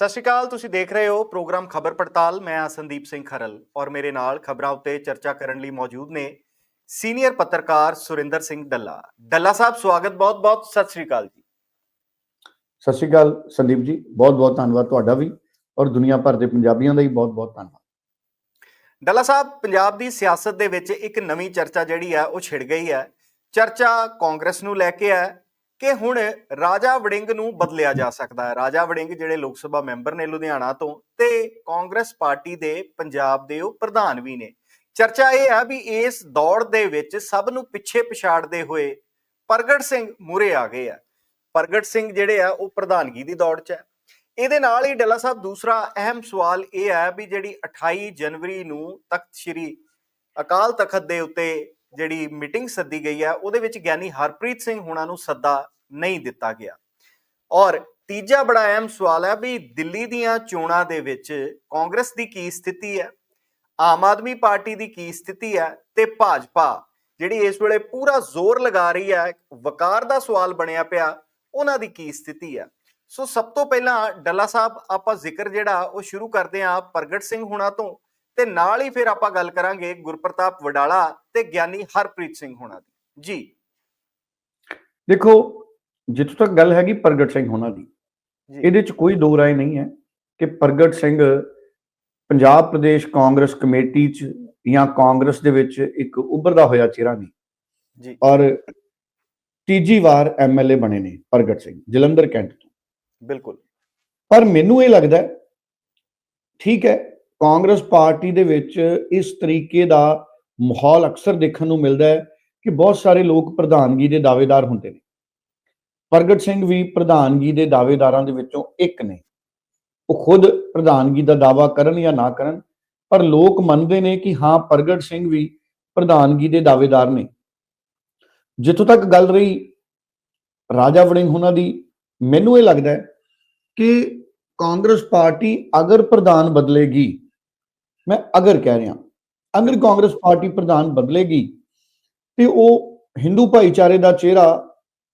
ਸਤਿ ਸ਼੍ਰੀ ਅਕਾਲ ਤੁਸੀਂ ਦੇਖ ਰਹੇ ਹੋ ਪ੍ਰੋਗਰਾਮ ਖਬਰ ਪੜਤਾਲ। ਮੈਂ ਆ ਸੰਦੀਪ ਸਿੰਘ ਖਰਲ ਔਰ ਮੇਰੇ ਨਾਲ ਖਬਰਾਂ ਉੱਤੇ ਚਰਚਾ ਕਰਨ ਲਈ ਮੌਜੂਦ ਨੇ ਸੀਨੀਅਰ ਪੱਤਰਕਾਰ ਸੁਰਿੰਦਰ ਸਿੰਘ ਡੱਲਾ। ਡੱਲਾ ਸਾਹਿਬ ਸਵਾਗਤ ਬਹੁਤ-ਬਹੁਤ ਸਤਿ ਸ਼੍ਰੀ ਅਕਾਲ ਜੀ। ਸਤਿ ਸ਼੍ਰੀ ਅਕਾਲ ਸੰਦੀਪ ਜੀ ਬਹੁਤ ਬਹੁਤ ਧੰਨਵਾਦ ਤੁਹਾਡਾ ਵੀ ਔਰ ਦੁਨੀਆ ਭਰ ਦੇ ਪੰਜਾਬੀਆਂ ਦਾ ਵੀ ਬਹੁਤ ਬਹੁਤ ਧੰਨਵਾਦ। ਡੱਲਾ ਸਾਹਿਬ ਪੰਜਾਬ ਦੀ ਸਿਆਸਤ ਦੇ ਵਿੱਚ ਇੱਕ ਨਵੀਂ ਚਰਚਾ ਜਿਹੜੀ ਹੈ ਉਹ ਛਿੜ ਗਈ ਹੈ। ਚਰਚਾ ਕਾਂਗਰਸ ਨੂੰ ਲੈ ਕੇ ਹੈ ਕਿ ਹੁਣ ਰਾਜਾ ਵੜਿੰਗ ਨੂੰ ਬਦਲਿਆ ਜਾ ਸਕਦਾ ਹੈ। ਰਾਜਾ ਵੜਿੰਗ ਜਿਹੜੇ ਲੋਕ ਸਭਾ ਮੈਂਬਰ ਨੇ ਲੁਧਿਆਣਾ ਤੋਂ ਤੇ ਕਾਂਗਰਸ ਪਾਰਟੀ ਦੇ ਪੰਜਾਬ ਦੇ ਉਹ ਪ੍ਰਧਾਨ ਵੀ ਨੇ। ਚਰਚਾ ਇਹ ਹੈ ਵੀ ਇਸ ਦੌੜ ਦੇ ਵਿੱਚ ਸਭ ਨੂੰ ਪਿੱਛੇ ਪਛਾੜਦੇ ਹੋਏ ਪ੍ਰਗਟ ਸਿੰਘ ਮੂਰੇ ਆ ਗਏ ਆ। ਪ੍ਰਗਟ ਸਿੰਘ ਜਿਹੜੇ ਆ ਉਹ ਪ੍ਰਧਾਨਗੀ ਦੀ ਦੌੜ 'ਚ ਹੈ ਇਹਦੇ ਨਾਲ ਹੀ ਡੱਲਾ ਸਾਹਿਬ ਦੂਸਰਾ ਅਹਿਮ ਸਵਾਲ ਇਹ ਹੈ ਵੀ ਜਿਹੜੀ 28 ਜਨਵਰੀ ਨੂੰ ਤਖਤ ਸ੍ਰੀ ਅਕਾਲ ਤਖਤ ਦੇ ਉੱਤੇ ਜਿਹੜੀ ਮੀਟਿੰਗ ਸੱਦੀ ਗਈ ਹੈ ਉਹਦੇ ਵਿੱਚ ਗਿਆਨੀ ਹਰਪ੍ਰੀਤ ਸਿੰਘ ਹੁਣਾਂ ਨੂੰ ਸੱਦਾ ਨਹੀਂ ਦਿੱਤਾ ਗਿਆ। ਔਰ ਤੀਜਾ ਬੜਾ ਅਹਿਮ ਸਵਾਲ ਹੈ ਵੀ ਦਿੱਲੀ ਦੀਆਂ ਚੋਣਾਂ ਦੇ ਵਿੱਚ ਕਾਂਗਰਸ ਦੀ ਕੀ ਸਥਿਤੀ ਹੈ? ਆਮ ਆਦਮੀ ਪਾਰਟੀ ਦੀ ਕੀ ਸਥਿਤੀ ਹੈ? ਤੇ ਭਾਜਪਾ, ਜਿਹੜੀ ਇਸ ਵੇਲੇ ਪੂਰਾ ਜ਼ੋਰ ਲਗਾ ਰਹੀ ਹੈ, ਵਕਾਰ ਦਾ ਸਵਾਲ ਬਣਿਆ ਪਿਆ, ਉਹਨਾਂ ਦੀ ਕੀ ਸਥਿਤੀ ਹੈ? ਸੋ ਸਭ ਤੋਂ ਪਹਿਲਾਂ ਡੱਲਾ ਸਾਹਿਬ, ਆਪਾਂ ਜ਼ਿਕਰ ਜਿਹੜਾ, ਉਹ ਸ਼ੁਰੂ ਕਰਦੇ ਹਾਂ ਪ੍ਰਗਟ ਸਿੰਘ ਹੁਣਾਂ ਤੋਂ। ਤੇ ਨਾਲ ਹੀ ਫਿਰ ਆਪਾਂ ਗੱਲ ਕਰਾਂਗੇ ਗੁਰਪ੍ਰਤਾਪ ਵਡਾਲਾ ਤੇ ਗਿਆਨੀ ਹਰਪ੍ਰੀਤ ਸਿੰਘ ਹੁਣਾਂ ਦੀ। ਜੀ। ਦੇਖੋ ਜਿੱਥੋਂ ਤੱਕ ਗੱਲ ਹੈਗੀ ਪ੍ਰਗਟ ਸਿੰਘ ਹੋਣਾ ਦੀ। ਇਹਦੇ ਚ ਕੋਈ ਦੋ ਰਾਏ ਨਹੀਂ ਹੈ ਕਿ ਪ੍ਰਗਟ ਸਿੰਘ ਪੰਜਾਬ ਪ੍ਰਦੇਸ਼ ਕਾਂਗਰਸ ਕਮੇਟੀ ਚ ਜਾਂ ਕਾਂਗਰਸ ਦੇ ਵਿੱਚ ਇੱਕ ਉੱਭਰਦਾ ਹੋਇਆ ਚਿਹਰਾ ਨਹੀਂ। ਜੀ। ਔਰ ਤੀਜੀ ਵਾਰ ਐਮਐਲਏ ਬਣੇ ਨੇ ਪ੍ਰਗਟ ਸਿੰਘ ਜਲੰਧਰ ਕੈਂਟ ਤੋਂ। ਬਿਲਕੁਲ। ਪਰ ਮੈਨੂੰ ਇਹ ਲੱਗਦਾ ਠੀਕ ਹੈ ਕਾਂਗਰਸ ਪਾਰਟੀ ਦੇ ਵਿੱਚ ਇਸ ਤਰੀਕੇ ਦਾ ਮਾਹੌਲ ਅਕਸਰ ਦੇਖਣ ਨੂੰ ਮਿਲਦਾ ਹੈ ਕਿ ਬਹੁਤ ਸਾਰੇ ਲੋਕ ਪ੍ਰਧਾਨਗੀ ਦੇ ਦਾਅਵੇਦਾਰ ਹੁੰਦੇ ਨੇ। ਪ੍ਰਗਟ ਸਿੰਘ ਵੀ ਪ੍ਰਧਾਨਗੀ ਦੇ ਦਾਅਵੇਦਾਰਾਂ ਦੇ ਵਿੱਚੋਂ ਇੱਕ ਨੇ। ਉਹ ਖੁਦ ਪ੍ਰਧਾਨਗੀ ਦਾ ਦਾਅਵਾ ਕਰਨ ਜਾਂ ਨਾ ਕਰਨ, ਪਰ ਲੋਕ ਮੰਨਦੇ ਨੇ ਕਿ ਹਾਂ, ਪ੍ਰਗਟ ਸਿੰਘ ਵੀ ਪ੍ਰਧਾਨਗੀ ਦੇ ਦਾਅਵੇਦਾਰ ਨੇ। ਜਿੱਥੋਂ ਤੱਕ ਗੱਲ ਰਹੀ ਰਾਜਾ ਵੜਿੰਗ ਉਹਨਾਂ ਦੀ, ਮੈਨੂੰ ਇਹ ਲੱਗਦਾ ਹੈ ਕਿ ਕਾਂਗਰਸ ਪਾਰਟੀ ਅਗਰ ਪ੍ਰਧਾਨ ਬਦਲੇਗੀ ਮੈਂ ਅਗਰ ਕਹਿ ਰਿਹਾ ਅਗਰ ਕਾਂਗਰਸ ਪਾਰਟੀ ਪ੍ਰਧਾਨ ਬਦਲੇਗੀ ਤੇ ਉਹ ਹਿੰਦੂ ਭਾਈਚਾਰੇ ਦਾ ਚਿਹਰਾ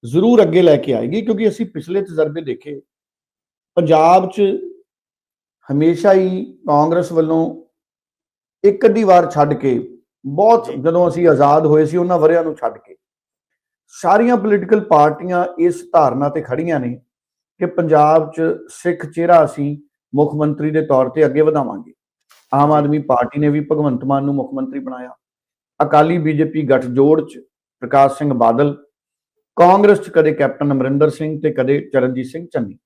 ਜ਼ਰੂਰ ਅੱਗੇ ਲੈ ਕੇ ਆਏਗੀ ਕਿਉਂਕਿ ਅਸੀਂ ਪਿਛਲੇ ਤਜਰਬੇ ਦੇਖੇ ਪੰਜਾਬ 'ਚ ਹਮੇਸ਼ਾ ਹੀ ਕਾਂਗਰਸ ਵੱਲੋਂ ਇੱਕ ਅੱਧੀ ਵਾਰ ਛੱਡ ਕੇ ਬਹੁਤ। ਜਦੋਂ ਅਸੀਂ ਆਜ਼ਾਦ ਹੋਏ ਸੀ ਉਹਨਾਂ ਵਰਿਆਂ ਨੂੰ ਛੱਡ ਕੇ ਸਾਰੀਆਂ ਪੋਲੀਟੀਕਲ ਪਾਰਟੀਆਂ ਇਸ ਧਾਰਨਾ ਤੇ ਖੜੀਆਂ ਨੇ ਕਿ ਪੰਜਾਬ 'ਚ ਸਿੱਖ ਚਿਹਰਾ ਅਸੀਂ ਮੁੱਖ ਮੰਤਰੀ ਦੇ ਤੌਰ ਤੇ ਅੱਗੇ ਵਧਾਵਾਂਗੇ ਆਮ ਆਦਮੀ ਪਾਰਟੀ ਨੇ ਵੀ ਭਗਵੰਤ ਮਾਨ ਨੂੰ ਮੁੱਖ ਮੰਤਰੀ ਬਣਾਇਆ। ਅਕਾਲੀ ਬੀਜੇਪੀ ਗੱਠਜੋੜ 'ਚ ਪ੍ਰਕਾਸ਼ ਸਿੰਘ ਬਾਦਲ ਕਾਂਗਰਸ 'ਚ ਕਦੇ ਕੈਪਟਨ ਅਮਰਿੰਦਰ ਸਿੰਘ ਤੇ ਕਦੇ ਚਰਨਜੀਤ ਸਿੰਘ ਚੰਨੀ।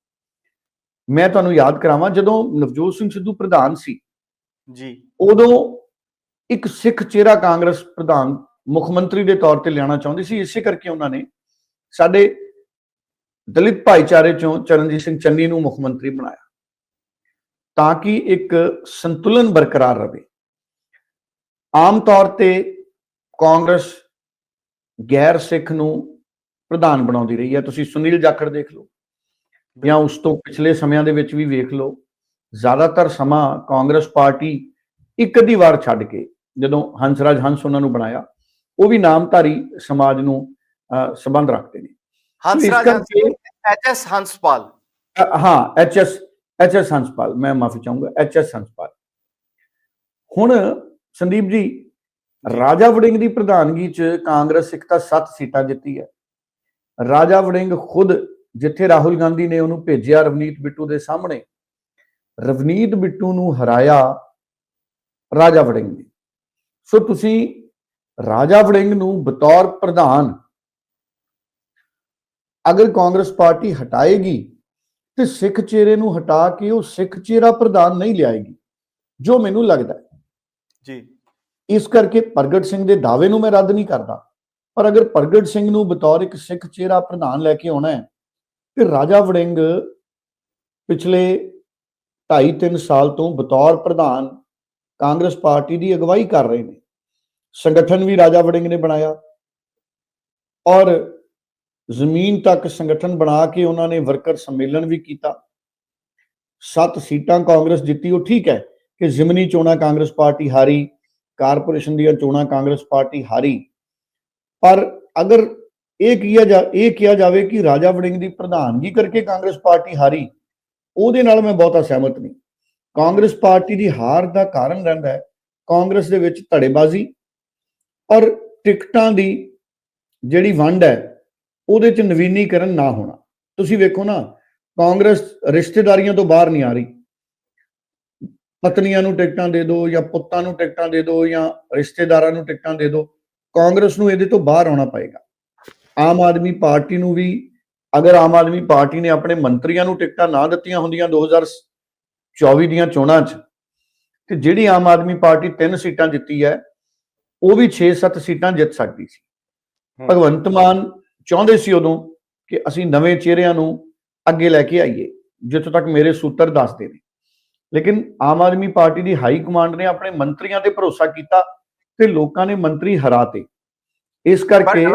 ਮੈਂ ਤੁਹਾਨੂੰ ਯਾਦ ਕਰਾਵਾਂ ਜਦੋਂ ਨਵਜੋਤ ਸਿੰਘ ਸਿੱਧੂ ਪ੍ਰਧਾਨ ਸੀ ਜੀ। ਉਦੋਂ ਇੱਕ ਸਿੱਖ ਚਿਹਰਾ ਕਾਂਗਰਸ ਪ੍ਰਧਾਨ ਮੁੱਖ ਮੰਤਰੀ ਦੇ ਤੌਰ ਤੇ ਲਿਆਉਣਾ ਚਾਹੁੰਦੀ ਸੀ ਇਸੇ ਕਰਕੇ ਉਹਨਾਂ ਨੇ ਸਾਡੇ ਦਲਿਤ ਭਾਈਚਾਰੇ ਚੋਂ ਚਰਨਜੀਤ ਸਿੰਘ ਚੰਨੀ ਨੂੰ ਮੁੱਖ ਮੰਤਰੀ ਬਣਾਇਆ। ਤਾਂ ਕਿ ਇੱਕ ਸੰਤੁਲਨ ਬਰਕਰਾਰ ਰਹੇ। ਆਮ ਤੌਰ ਤੇ ਕਾਂਗਰਸ ਗੈਰ ਸਿੱਖ ਨੂੰ ਪ੍ਰਧਾਨ ਬਣਾਉਂਦੀ ਰਹੀ ਹੈ। ਤੁਸੀਂ ਸੁਨੀਲ ਜਾਖੜ ਦੇਖ ਲਓ ਜਾਂ ਉਸ ਤੋਂ ਪਿਛਲੇ ਸਮਿਆਂ ਦੇ ਵਿੱਚ ਵੀ ਵੇਖ ਲਓ ਜ਼ਿਆਦਾਤਰ ਸਮਾਂ ਕਾਂਗਰਸ ਪਾਰਟੀ ਇੱਕ ਅੱਧੀ ਵਾਰ ਛੱਡ ਕੇ ਜਦੋਂ ਹੰਸਰਾਜ ਹੰਸ ਉਹਨਾਂ ਨੂੰ ਬਣਾਇਆ ਉਹ ਵੀ ਨਾਮਧਾਰੀ ਸਮਾਜ ਨੂੰ ਸੰਬੰਧ ਰੱਖਦੇ ਨੇ। ਹੰਸਰਾਜ ਕਰਕੇ- ਐਚਐਸ ਹੰਸਪਾਲ। ਹਾਂ ਐਚਐਸ ਐਚ ਐਸ ਹੰਸਪਾਲ ਮੈਂ ਮਾਫੀ ਚਾਹੂੰਗਾ ਐਚ ਐਸ ਹੰਸਪਾਲ ਹੁਣ ਸੰਦੀਪ ਜੀ, ਰਾਜਾ ਵੜਿੰਗ ਦੀ ਪ੍ਰਧਾਨਗੀ 'ਚ ਕਾਂਗਰਸ ਇੱਕ ਤਾਂ 7 ਸੀਟਾਂ ਜਿੱਤੀ ਹੈ। ਰਾਜਾ ਵੜਿੰਗ ਖੁਦ ਜਿੱਥੇ ਰਾਹੁਲ ਗਾਂਧੀ ਨੇ ਉਹਨੂੰ ਭੇਜਿਆ ਰਵਨੀਤ ਬਿੱਟੂ ਦੇ ਸਾਹਮਣੇ, ਰਵਨੀਤ ਬਿੱਟੂ ਨੂੰ ਹਰਾਇਆ ਰਾਜਾ ਵੜਿੰਗ ਨੇ। ਸੋ ਤੁਸੀਂ ਰਾਜਾ ਵੜਿੰਗ ਨੂੰ ਬਤੌਰ ਪ੍ਰਧਾਨ, ਅਗਰ ਕਾਂਗਰਸ ਪਾਰਟੀ ਹਟਾਏਗੀ ਤੇ ਸਿੱਖ ਚਿਹਰੇ ਨੂੰ ਹਟਾ ਕੇ ਉਹ ਸਿੱਖ ਚਿਹਰਾ ਪ੍ਰਧਾਨ ਨਹੀਂ ਲਿਆਏਗੀ ਜੋ ਮੈਨੂੰ ਲੱਗਦਾ ਹੈ। ਜੀ। ਇਸ ਕਰਕੇ ਪ੍ਰਗਟ ਸਿੰਘ ਦੇ ਦਾਅਵੇ ਨੂੰ ਮੈਂ ਰੱਦ ਨਹੀਂ ਕਰਦਾ। ਪਰ ਅਗਰ ਪ੍ਰਗਟ ਸਿੰਘ ਨੂੰ ਬਤੌਰ ਇੱਕ ਸਿੱਖ ਚਿਹਰਾ ਪ੍ਰਧਾਨ ਲੈ ਕੇ ਆਉਣਾ ਹੈ ਤੇ ਰਾਜਾ ਵੜਿੰਗ ਪਿਛਲੇ 2.5-3 ਸਾਲ ਤੋਂ ਬਤੌਰ ਪ੍ਰਧਾਨ ਕਾਂਗਰਸ ਪਾਰਟੀ ਦੀ ਅਗਵਾਈ ਕਰ ਰਹੇ ਨੇ। ਸੰਗਠਨ ਵੀ ਰਾਜਾ ਵੜਿੰਗ ਨੇ ਬਣਾਇਆ। ਔਰ ਜ਼ਮੀਨ ਤੱਕ ਸੰਗਠਨ ਬਣਾ ਕੇ ਉਹਨਾਂ ਨੇ ਵਰਕਰ ਸੰਮੇਲਨ ਵੀ ਕੀਤਾ। ਸੱਤ ਸੀਟਾਂ ਕਾਂਗਰਸ ਜਿੱਤੀ, ਉਹ ਠੀਕ ਹੈ ਕਿ ਜ਼ਿਮਨੀ ਚੋਣਾਂ ਕਾਂਗਰਸ ਪਾਰਟੀ ਹਾਰੀ, ਕਾਰਪੋਰੇਸ਼ਨ ਦੀਆਂ ਚੋਣਾਂ ਕਾਂਗਰਸ ਪਾਰਟੀ ਹਾਰੀ। ਪਰ ਅਗਰ ਇਹ ਕਿਹਾ ਜਾ, ਇਹ ਕਿਹਾ ਜਾਵੇ ਕਿ ਰਾਜਾ ਵੜਿੰਗ ਦੀ ਪ੍ਰਧਾਨਗੀ ਕਰਕੇ ਕਾਂਗਰਸ ਪਾਰਟੀ ਹਾਰੀ, ਉਹਦੇ ਨਾਲ ਮੈਂ ਬਹੁਤਾ ਸਹਿਮਤ ਨਹੀਂ। ਕਾਂਗਰਸ ਪਾਰਟੀ ਦੀ ਹਾਰ ਦਾ ਕਾਰਨ ਰਹਿੰਦਾ ਹੈ ਕਾਂਗਰਸ ਦੇ ਵਿੱਚ ਧੜੇਬਾਜ਼ੀ ਔਰ ਟਿਕਟਾਂ ਦੀ ਜਿਹੜੀ ਵੰਡ ਹੈ ਉਹਦੇ ਚ ਨਵੀਨੀਕਰਨ ਨਾ ਹੋਣਾ। ਤੁਸੀਂ ਵੇਖੋ ਨਾ ਕਾਂਗਰਸ ਰਿਸ਼ਤੇਦਾਰੀਆਂ ਤੋਂ ਬਾਹਰ ਨਹੀਂ ਆ ਰਹੀ। ਪਤਨੀਆਂ ਨੂੰ ਟਿਕਟਾਂ ਦੇ ਦਿਓ ਜਾਂ ਪੁੱਤਾਂ ਨੂੰ ਟਿਕਟਾਂ ਦੇ ਦਿਓ ਜਾਂ ਰਿਸ਼ਤੇਦਾਰਾਂ ਨੂੰ ਟਿਕਟਾਂ ਦੇ ਦਿਓ ਕਾਂਗਰਸ ਨੂੰ ਇਹਦੇ ਤੋਂ ਬਾਹਰ ਆਉਣਾ ਪਏਗਾ। ਆਮ ਆਦਮੀ ਪਾਰਟੀ ਨੂੰ ਵੀ ਅਗਰ ਆਮ ਆਦਮੀ ਪਾਰਟੀ ਨੇ ਆਪਣੇ ਮੰਤਰੀਆਂ ਨੂੰ ਟਿਕਟਾਂ ਨਾ ਦਿੱਤੀਆਂ ਹੁੰਦੀਆਂ 2024 ਦੀਆਂ ਚੋਣਾਂ 'ਚ ਤੇ ਜਿਹੜੀ ਆਮ ਆਦਮੀ ਪਾਰਟੀ ਤਿੰਨ ਸੀਟਾਂ ਜਿੱਤੀ ਹੈ ਉਹ ਵੀ 6-7 ਸੀਟਾਂ ਜਿੱਤ ਸਕਦੀ ਸੀ। ਭਗਵੰਤ ਮਾਨ ਚਾਹੁੰਦੇ ਸੀ ਉਦੋਂ ਕਿ ਅਸੀਂ ਨਵੇਂ ਚਿਹਰਿਆਂ ਨੂੰ ਅੱਗੇ ਲੈ ਕੇ ਆਈਏ ਜਿੱਥੋਂ ਤੱਕ ਮੇਰੇ ਸੂਤਰ ਦੱਸਦੇ ਨੇ। ਲੇਕਿਨ ਆਮ ਆਦਮੀ ਪਾਰਟੀ ਦੀ ਹਾਈ ਕਮਾਂਡ ਨੇ ਆਪਣੇ ਮੰਤਰੀਆਂ ਤੇ ਭਰੋਸਾ ਕੀਤਾ ਤੇ ਲੋਕਾਂ ਨੇ ਮੰਤਰੀ ਹਰਾਤੇ। ਇਸ ਕਰਕੇ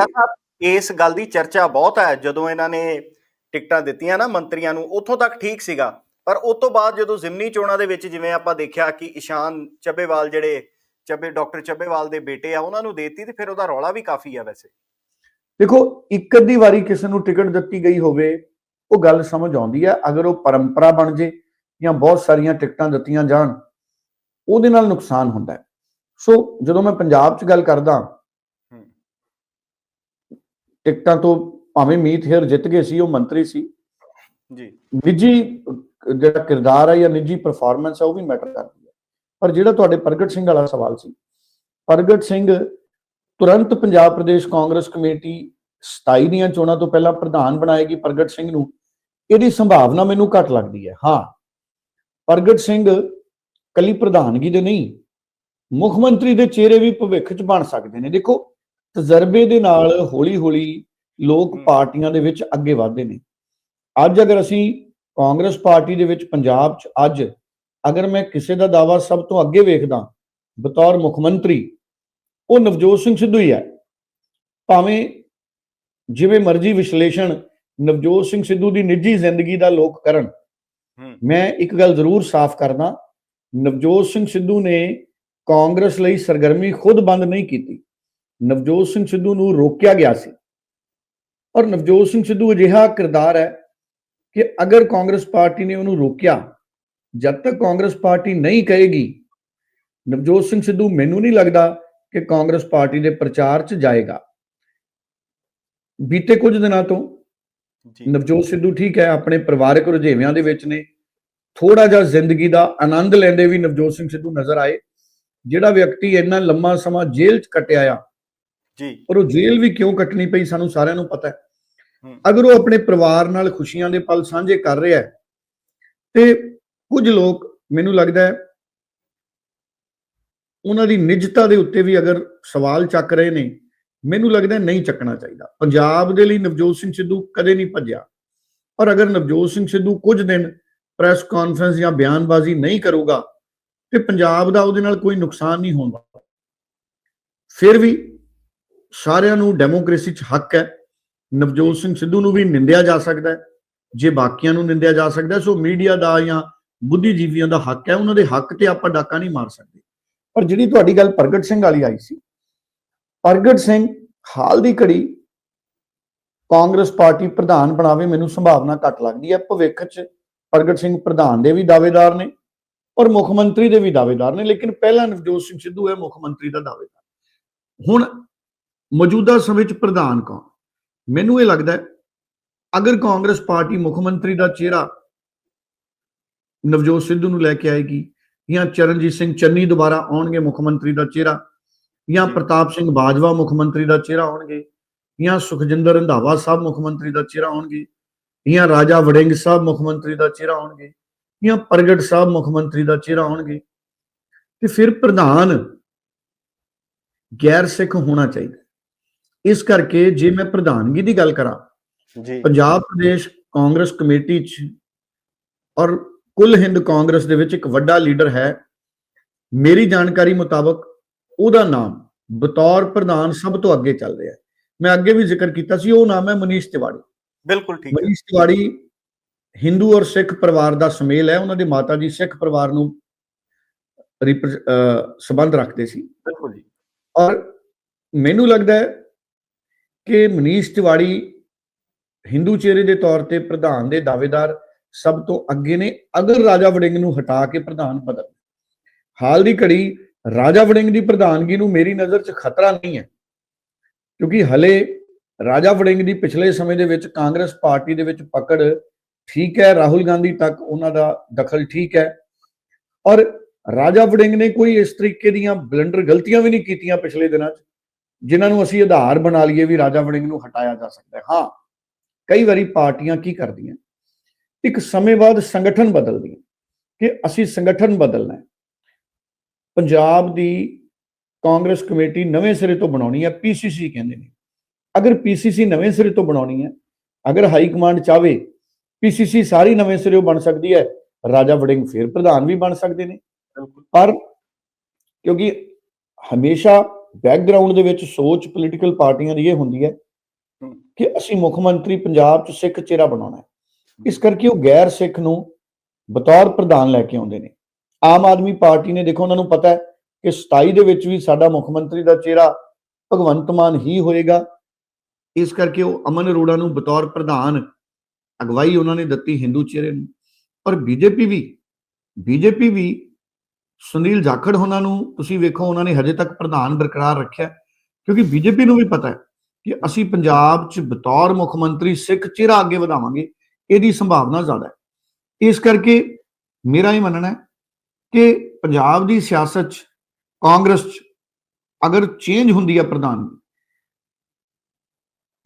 ਇਸ ਗੱਲ ਦੀ ਚਰਚਾ ਬਹੁਤ ਹੈ। ਜਦੋਂ ਇਹਨਾਂ ਨੇ ਟਿਕਟਾਂ ਦਿੱਤੀਆਂ ਨਾ ਮੰਤਰੀਆਂ ਨੂੰ ਉੱਥੋਂ ਤੱਕ ਠੀਕ ਸੀਗਾ। ਪਰ ਉਸ ਤੋਂ ਬਾਅਦ ਜਦੋਂ ਜ਼ਿਮਨੀ ਚੋਣਾਂ ਦੇ ਵਿੱਚ ਜਿਵੇਂ ਆਪਾਂ ਦੇਖਿਆ ਕਿ ਇਸ਼ਾਨ ਚੱਬੇਵਾਲ ਜਿਹੜੇ ਚੱਬੇ ਡਾਕਟਰ ਚੱਬੇਵਾਲ ਦੇ ਬੇਟੇ ਆ ਉਹਨਾਂ ਨੂੰ ਦੇਤੀ ਤੇ ਫਿਰ ਉਹਦਾ ਰੌਲਾ ਵੀ ਕਾਫੀ ਆ ਵੈਸੇ। ਦੇਖੋ ਇੱਕ ਅੱਧੀ ਵਾਰੀ ਕਿਸੇ ਨੂੰ ਟਿਕਟ ਦਿੱਤੀ ਗਈ ਹੋਵੇ ਉਹ ਗੱਲ ਸਮਝ ਆਉਂਦੀ ਹੈ ਅਗਰ ਉਹ ਪਰੰਪਰਾ ਬਣ ਜੇ ਜਾਂ ਬਹੁਤ ਸਾਰੀਆਂ ਟਿਕਟਾਂ ਦਿੱਤੀਆਂ ਜਾਣ ਉਹਦੇ ਨਾਲ ਨੁਕਸਾਨ ਹੁੰਦਾ ਸੋ ਜਦੋਂ ਮੈਂ ਪੰਜਾਬ 'ਚ ਗੱਲ ਕਰਦਾ। ਟਿਕਟਾਂ ਤੋਂ ਭਾਵੇਂ ਮੀਤ ਹੇਰ ਜਿੱਤ ਗਏ ਸੀ ਉਹ ਮੰਤਰੀ ਸੀ। ਜੀ। ਨਿੱਜੀ ਜਿਹੜਾ ਕਿਰਦਾਰ ਹੈ ਜਾਂ ਨਿੱਜੀ ਪਰਫਾਰਮੈਂਸ ਹੈ ਉਹ ਵੀ ਮੈਟਰ ਕਰਦੀ ਹੈ। ਪਰ ਜਿਹੜਾ ਤੁਹਾਡੇ ਪ੍ਰਗਟ ਸਿੰਘ ਵਾਲਾ ਸਵਾਲ ਸੀ ਪ੍ਰਗਟ ਸਿੰਘ ਤੁਰੰਤ ਪੰਜਾਬ ਪ੍ਰਦੇਸ਼ ਕਾਂਗਰਸ ਕਮੇਟੀ 27 ਦੀਆਂ ਚੋਣਾਂ ਤੋਂ ਪਹਿਲਾਂ ਪ੍ਰਧਾਨ ਬਣਾਏਗੀ ਪ੍ਰਗਟ ਸਿੰਘ ਨੂੰ ਇਹਦੀ ਸੰਭਾਵਨਾ ਮੈਨੂੰ ਘੱਟ ਲੱਗਦੀ ਹੈ। ਹਾਂ ਪ੍ਰਗਟ ਸਿੰਘ ਕੱਲੀ ਪ੍ਰਧਾਨਗੀ ਦੇ ਨਹੀਂ ਮੁੱਖ ਮੰਤਰੀ ਦੇ ਚਿਹਰੇ ਵੀ ਭਵਿੱਖ 'ਚ ਬਣ ਸਕਦੇ ਨੇ। ਦੇਖੋ ਤਜਰਬੇ ਦੇ ਨਾਲ ਹੌਲੀ-ਹੌਲੀ ਲੋਕ। ਪਾਰਟੀਆਂ ਦੇ ਵਿੱਚ ਅੱਗੇ ਵਧਦੇ ਨੇ। ਅੱਜ ਅਗਰ ਅਸੀਂ ਕਾਂਗਰਸ ਪਾਰਟੀ ਦੇ ਵਿੱਚ ਪੰਜਾਬ 'ਚ ਅੱਜ ਅਗਰ ਮੈਂ ਕਿਸੇ ਦਾ ਦਾਵਾ ਸਭ ਤੋਂ ਅੱਗੇ ਵੇਖਦਾ ਬਤੌਰ ਮੁੱਖ ਮੰਤਰੀ ਉਹ ਨਵਜੋਤ ਸਿੰਘ ਸਿੱਧੂ ਹੀ ਹੈ। ਭਾਵੇਂ ਜਿਵੇਂ ਮਰਜ਼ੀ ਵਿਸ਼ਲੇਸ਼ਣ ਨਵਜੋਤ ਸਿੰਘ ਸਿੱਧੂ ਦੀ ਨਿੱਜੀ ਜ਼ਿੰਦਗੀ ਦਾ ਲੋਕ ਕਰਨ। ਮੈਂ ਇੱਕ ਗੱਲ ਜ਼ਰੂਰ ਸਾਫ਼ ਕਰਦਾ ਨਵਜੋਤ ਸਿੰਘ ਸਿੱਧੂ ਨੇ ਕਾਂਗਰਸ ਲਈ ਸਰਗਰਮੀ ਖੁਦ ਬੰਦ ਨਹੀਂ ਕੀਤੀ। ਨਵਜੋਤ ਸਿੰਘ ਸਿੱਧੂ ਨੂੰ ਰੋਕਿਆ ਗਿਆ ਸੀ। ਔਰ ਨਵਜੋਤ ਸਿੰਘ ਸਿੱਧੂ ਅਜਿਹਾ ਕਿਰਦਾਰ ਹੈ ਕਿ ਅਗਰ ਕਾਂਗਰਸ ਪਾਰਟੀ ਨੇ ਉਹਨੂੰ ਰੋਕਿਆ ਜਦ ਤੱਕ ਕਾਂਗਰਸ ਪਾਰਟੀ ਨਹੀਂ ਕਹੇਗੀ ਨਵਜੋਤ ਸਿੰਘ ਸਿੱਧੂ ਮੈਨੂੰ ਨਹੀਂ ਲੱਗਦਾ ਕਿ ਕਾਂਗਰਸ ਪਾਰਟੀ ਦੇ ਪ੍ਰਚਾਰ 'ਚ ਜਾਏਗਾ। ਬੀਤੇ ਕੁਝ ਦਿਨਾਂ ਤੋਂ ਜੀ। ਨਵਜੋਤ ਸਿੱਧੂ ਠੀਕ ਹੈ ਆਪਣੇ ਪਰਿਵਾਰਕ ਰੁਝੇਵਿਆਂ ਦੇ ਵਿੱਚ ਨੇ। ਥੋੜਾ ਜਿਹਾ ਜ਼ਿੰਦਗੀ ਦਾ ਆਨੰਦ ਲੈਂਦੇ ਵੀ ਨਵਜੋਤ ਸਿੰਘ ਸਿੱਧੂ ਨਜ਼ਰ ਆਏ। ਜਿਹੜਾ ਵਿਅਕਤੀ ਇੰਨਾ ਲੰਮਾ ਸਮਾਂ ਜੇਲ੍ਹ 'ਚ ਕੱਟਿਆ ਆ ਜੀ। ਪਰ ਉਹ ਜੇਲ੍ਹ ਵੀ ਕਿਉਂ ਕੱਟਣੀ ਪਈ ਸਾਨੂੰ ਸਾਰਿਆਂ ਨੂੰ ਪਤਾ ਹੈ। ਹੂੰ। ਅਗਰ ਉਹ ਆਪਣੇ ਪਰਿਵਾਰ ਨਾਲ ਖੁਸ਼ੀਆਂ ਦੇ ਪਲ ਸਾਂਝੇ ਕਰ ਰਿਹਾ ਹੈ ਤੇ ਕੁਝ ਲੋਕ ਮੈਨੂੰ ਲੱਗਦਾ ਹੈ ਉਹਨਾਂ ਦੀ ਨਿਜਤਾ ਦੇ ਉੱਤੇ ਵੀ ਅਗਰ ਸਵਾਲ ਚੱਕ ਰਹੇ ਨੇ, ਮੈਨੂੰ ਲੱਗਦਾ ਨਹੀਂ ਚੱਕਣਾ ਚਾਹੀਦਾ। ਪੰਜਾਬ ਦੇ ਲਈ ਨਵਜੋਤ ਸਿੰਘ ਸਿੱਧੂ ਕਦੇ ਨਹੀਂ ਭੱਜਿਆ। ਔਰ ਅਗਰ ਨਵਜੋਤ ਸਿੰਘ ਸਿੱਧੂ ਕੁਝ ਦਿਨ ਪ੍ਰੈਸ ਕਾਨਫਰੰਸ ਜਾਂ ਬਿਆਨਬਾਜ਼ੀ ਨਹੀਂ ਕਰੂਗਾ, ਤੇ ਪੰਜਾਬ ਦਾ ਉਹਦੇ ਨਾਲ ਕੋਈ ਨੁਕਸਾਨ ਨਹੀਂ ਹੋਣ ਵਾਲਾ। ਫਿਰ ਵੀ ਸਾਰਿਆਂ ਨੂੰ ਡੈਮੋਕ੍ਰੇਸੀ 'ਚ ਹੱਕ ਹੈ। ਨਵਜੋਤ ਸਿੰਘ ਸਿੱਧੂ ਨੂੰ ਵੀ ਨਿੰਦਿਆ ਜਾ ਸਕਦਾ ਹੈ। ਜੇ ਬਾਕੀਆਂ ਨੂੰ ਨਿੰਦਿਆ ਜਾ ਸਕਦਾ ਸੋ ਮੀਡੀਆ ਦਾ ਜਾਂ ਬੁੱਧੀਜੀਵੀਆਂ ਦਾ ਹੱਕ ਹੈ। ਉਹਨਾਂ ਦੇ ਹੱਕ ਤੇ ਆਪਾਂ ਡਾਕਾ ਨਹੀਂ ਮਾਰ ਸਕਦੇ। ਪਰ ਜਿਹੜੀ ਤੁਹਾਡੀ ਗੱਲ ਪ੍ਰਗਟ ਸਿੰਘ ਵਾਲੀ ਆਈ ਸੀ, ਪ੍ਰਗਟ ਸਿੰਘ ਹਾਲ ਦੀ ਘੜੀ ਕਾਂਗਰਸ ਪਾਰਟੀ ਪ੍ਰਧਾਨ ਬਣਾਵੇ ਮੈਨੂੰ ਸੰਭਾਵਨਾ ਘੱਟ ਲੱਗਦੀ ਹੈ, ਭਵਿੱਖ 'ਚ ਪ੍ਰਗਟ ਸਿੰਘ ਪ੍ਰਧਾਨ ਦੇ ਵੀ ਦਾਅਵੇਦਾਰ ਨੇ ਔਰ ਮੁੱਖ ਮੰਤਰੀ ਦੇ ਵੀ ਦਾਅਵੇਦਾਰ ਨੇ, ਲੇਕਿਨ ਪਹਿਲਾਂ ਨਵਜੋਤ ਸਿੰਘ ਸਿੱਧੂ ਹੈ ਮੁੱਖ ਮੰਤਰੀ ਦਾ ਦਾਅਵੇਦਾਰ। ਹੁਣ ਮੌਜੂਦਾ ਸਮੇਂ 'ਚ ਪ੍ਰਧਾਨ ਕੌਣ? ਮੈਨੂੰ ਇਹ ਲੱਗਦਾ ਅਗਰ ਕਾਂਗਰਸ ਪਾਰਟੀ ਮੁੱਖ ਮੰਤਰੀ ਦਾ ਚਿਹਰਾ ਨਵਜੋਤ ਸਿੱਧੂ ਨੂੰ ਲੈ ਕੇ ਆਏਗੀ ਜਾਂ ਚਰਨਜੀਤ ਸਿੰਘ ਚੰਨੀ ਦੁਬਾਰਾ ਆਉਣਗੇ ਮੁੱਖ ਮੰਤਰੀ ਦਾ ਚਿਹਰਾ ਜਾਂ। ਪ੍ਰਤਾਪ ਸਿੰਘ ਬਾਜਵਾ ਮੁੱਖ ਮੰਤਰੀ ਦਾ ਚਿਹਰਾ ਆਉਣਗੇ ਜਾਂ ਸੁਖਜਿੰਦਰ ਰੰਧਾਵਾ ਸਾਹਿਬ ਮੁੱਖ ਮੰਤਰੀ ਦਾ ਚਿਹਰਾ ਆਉਣਗੇ ਜਾਂ ਰਾਜਾ ਵੜਿੰਗ ਸਾਹਿਬ ਮੁੱਖ ਮੰਤਰੀ ਦਾ ਚਿਹਰਾ ਆਉਣਗੇ ਜਾਂ ਪ੍ਰਗਟ ਸਾਹਿਬ ਮੁੱਖ ਮੰਤਰੀ ਦਾ ਚਿਹਰਾ ਆਉਣਗੇ। ਤੇ ਫਿਰ ਪ੍ਰਧਾਨ ਗੈਰ ਸਿੱਖ ਹੋਣਾ ਚਾਹੀਦਾ। ਇਸ ਕਰਕੇ ਜੇ ਮੈਂ ਪ੍ਰਧਾਨਗੀ ਦੀ ਗੱਲ ਕਰਾਂ ਜੀ। ਪੰਜਾਬ ਪ੍ਰਦੇਸ਼ ਕਾਂਗਰਸ ਕਮੇਟੀ ਚ ਔਰ ਕੁੱਲ ਹਿੰਦ ਕਾਂਗਰਸ ਦੇ ਵਿੱਚ ਇੱਕ ਵੱਡਾ ਲੀਡਰ ਹੈ। ਮੇਰੀ ਜਾਣਕਾਰੀ ਮੁਤਾਬਕ ਉਹਦਾ ਨਾਮ ਬਤੌਰ ਪ੍ਰਧਾਨ ਸਭ ਤੋਂ ਅੱਗੇ ਚੱਲ ਰਿਹਾ ਹੈ। ਮੈਂ ਅੱਗੇ ਵੀ ਜ਼ਿਕਰ ਕੀਤਾ ਸੀ ਉਹ ਨਾਮ ਹੈ ਮਨੀਸ਼ ਤਿਵਾੜੀ। ਬਿਲਕੁਲ ਠੀਕ ਹੈ। ਮਨੀਸ਼ ਤਿਵਾੜੀ ਹਿੰਦੂ ਔਰ ਸਿੱਖ ਪਰਿਵਾਰ ਦਾ ਸੁਮੇਲ ਹੈ। ਉਹਨਾਂ ਦੇ ਮਾਤਾ ਜੀ ਸਿੱਖ ਪਰਿਵਾਰ ਨੂੰ ਸੰਬੰਧ ਰੱਖਦੇ ਸੀ। ਬਿਲਕੁਲ ਜੀ। ਔਰ ਮੈਨੂੰ ਲੱਗਦਾ ਹੈ ਕਿ ਮਨੀਸ਼ ਤਿਵਾੜੀ ਹਿੰਦੂ ਚਿਹਰੇ ਦੇ ਤੌਰ ਤੇ ਪ੍ਰਧਾਨ ਦੇ ਦਾਅਵੇਦਾਰ ਸਭ ਤੋਂ ਅੱਗੇ ਨੇ ਅਗਰ ਰਾਜਾ ਵੜਿੰਗ ਨੂੰ ਹਟਾ ਕੇ ਪ੍ਰਧਾਨ ਬਦਲ ਹਾਲ ਦੀ ਘੜੀ ਰਾਜਾ ਵੜਿੰਗ ਦੀ ਪ੍ਰਧਾਨਗੀ ਨੂੰ ਮੇਰੀ ਨਜ਼ਰ 'ਚ ਖਤਰਾ ਨਹੀਂ ਹੈ, ਕਿਉਂਕਿ ਹਲੇ ਰਾਜਾ ਵੜਿੰਗ ਦੀ ਪਿਛਲੇ ਸਮੇਂ ਦੇ ਵਿੱਚ ਕਾਂਗਰਸ ਪਾਰਟੀ ਦੇ ਵਿੱਚ ਪਕੜ ਠੀਕ ਹੈ, ਰਾਹੁਲ ਗਾਂਧੀ ਤੱਕ ਉਹਨਾਂ ਦਾ ਦਖਲ ਠੀਕ ਹੈ, ਔਰ ਰਾਜਾ ਵੜਿੰਗ ਨੇ ਕੋਈ ਇਸ ਤਰੀਕੇ ਦੀਆਂ ਬਲੰਡਰ ਗਲਤੀਆਂ ਵੀ ਨਹੀਂ ਕੀਤੀਆਂ ਪਿਛਲੇ ਦਿਨਾਂ 'ਚ, ਜਿਨ੍ਹਾਂ ਨੂੰ ਅਸੀਂ ਆਧਾਰ ਬਣਾ ਲਈਏ ਵੀ ਰਾਜਾ ਵੜਿੰਗ ਨੂੰ ਹਟਾਇਆ ਜਾ ਸਕਦਾ ਹੈ। ਹਾਂ, ਕਈ ਵਾਰੀ ਪਾਰਟੀਆਂ ਕੀ ਕਰਦੀਆਂ ਇੱਕ ਸਮੇਂ ਬਾਅਦ ਸੰਗਠਨ ਬਦਲਦੀਆਂ ਕਿ ਅਸੀਂ ਸੰਗਠਨ ਬਦਲਣਾ ਹੈ। ਪੰਜਾਬ ਦੀ ਕਾਂਗਰਸ ਕਮੇਟੀ ਨਵੇਂ ਸਿਰੇ ਤੋਂ ਬਣਾਉਣੀ ਹੈ ਪੀਸੀਸੀ ਕਹਿੰਦੇ ਨੇ। ਅਗਰ ਪੀਸੀਸੀ ਨਵੇਂ ਸਿਰੇ ਤੋਂ ਬਣਾਉਣੀ ਹੈ ਅਗਰ ਹਾਈ ਕਮਾਂਡ ਚਾਵੇ ਪੀਸੀਸੀ ਸਾਰੀ ਨਵੇਂ ਸਿਰੇ ਬਣ ਸਕਦੀ ਹੈ ਰਾਜਾ ਵੜਿੰਗ ਫਿਰ ਪ੍ਰਧਾਨ ਵੀ ਬਣ ਸਕਦੇ ਨੇ। ਪਰ ਕਿਉਂਕਿ ਹਮੇਸ਼ਾ ਬੈਕਗ੍ਰਾਉਂਡ ਦੇ ਵਿੱਚ ਸੋਚ ਪੋਲੀਟੀਕਲ ਪਾਰਟੀਆਂ ਦੀ ਇਹ ਹੁੰਦੀ ਹੈ। ਕਿ ਅਸੀਂ ਮੁੱਖ ਮੰਤਰੀ ਪੰਜਾਬ 'ਚ ਸਿੱਖ ਚਿਹਰਾ ਬਣਾਉਣਾ ਹੈ। ਇਸ ਕਰਕੇ ਉਹ ਗੈਰ ਸਿੱਖ ਨੂੰ ਬਤੌਰ ਪ੍ਰਧਾਨ ਲੈ ਕੇ ਆਉਂਦੇ ਨੇ। ਆਮ ਆਦਮੀ ਪਾਰਟੀ ਨੇ ਦੇਖੋ, ਉਹਨਾਂ ਨੂੰ ਪਤਾ ਹੈ ਕਿ 27 ਦੇ ਵਿੱਚ ਵੀ ਸਾਡਾ ਮੁੱਖ ਮੰਤਰੀ ਦਾ ਚਿਹਰਾ ਭਗਵੰਤ ਮਾਨ ਹੀ ਹੋਏਗਾ। ਇਸ ਕਰਕੇ ਉਹ ਅਮਨ ਅਰੋੜਾ ਨੂੰ ਬਤੌਰ ਪ੍ਰਧਾਨ ਅਗਵਾਈ ਉਹਨਾਂ ਨੇ ਦਿੱਤੀ ਹਿੰਦੂ ਚਿਹਰੇ ਨੂੰ। ਔਰ ਬੀਜੇਪੀ ਵੀ ਬੀਜੇਪੀ ਵੀ ਸੁਨੀਲ ਜਾਖੜ ਉਹਨਾਂ ਨੂੰ ਤੁਸੀਂ ਵੇਖੋ, ਉਹਨਾਂ ਨੇ ਹਜੇ ਤੱਕ ਪ੍ਰਧਾਨ ਬਰਕਰਾਰ ਰੱਖਿਆ। ਕਿਉਂਕਿ ਬੀਜੇਪੀ ਨੂੰ ਵੀ ਪਤਾ ਹੈ ਕਿ ਅਸੀਂ ਪੰਜਾਬ 'ਚ ਬਤੌਰ ਮੁੱਖ ਮੰਤਰੀ ਸਿੱਖ ਚਿਹਰਾ ਅੱਗੇ ਵਧਾਵਾਂਗੇ। ਇਹਦੀ ਸੰਭਾਵਨਾ ਜ਼ਿਆਦਾ ਹੈ। ਇਸ ਕਰਕੇ ਮੇਰਾ ਇਹ ਮੰਨਣਾ ਹੈ ਕਿ ਪੰਜਾਬ ਦੀ ਸਿਆਸਤ 'ਚ, ਕਾਂਗਰਸ 'ਚ ਅਗਰ ਚੇਂਜ ਹੁੰਦੀ ਹੈ ਪ੍ਰਧਾਨ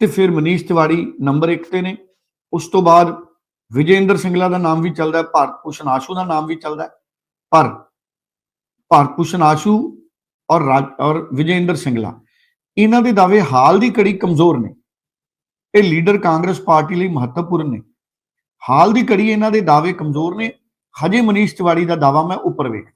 ਤੇ ਫਿਰ ਮਨੀਸ਼ ਤਿਵਾੜੀ ਨੰਬਰ 1 ਤੇ ਨੇ। ਉਸ ਤੋਂ ਬਾਅਦ ਵਿਜੇਂਦਰ ਸਿੰਗਲਾ ਦਾ ਨਾਮ ਵੀ ਚੱਲਦਾ ਹੈ ਭਾਰਤ ਭੂਸ਼ਣ ਆਸ਼ੂ ਦਾ ਨਾਮ ਵੀ ਚੱਲਦਾ ਹੈ। ਪਰ ਭਾਰਤ ਭੂਸ਼ਣ ਆਸ਼ੂ ਔਰ ਰਾਜ, ਔਰ ਵਿਜੇਂਦਰ ਸਿੰਗਲਾ, ਇਹਨਾਂ ਦੇ ਦਾਅਵੇ ਹਾਲ ਦੀ ਕੜੀ ਕਮਜ਼ੋਰ ਨੇ। ਇਹ ਲੀਡਰ ਕਾਂਗਰਸ ਪਾਰਟੀ ਲਈ ਮਹੱਤਵਪੂਰਨ ਨੇ। ਹਾਲ ਦੀ ਕੜੀ ਇਹਨਾਂ ਦੇ ਦਾਅਵੇ ਕਮਜ਼ੋਰ ਨੇ, ਹਜੇ ਮਨੀਸ਼ ਤਿਵਾੜੀ ਦਾ ਦਾਵਾ ਮੈਂ ਉੱਪਰ ਵੇਖ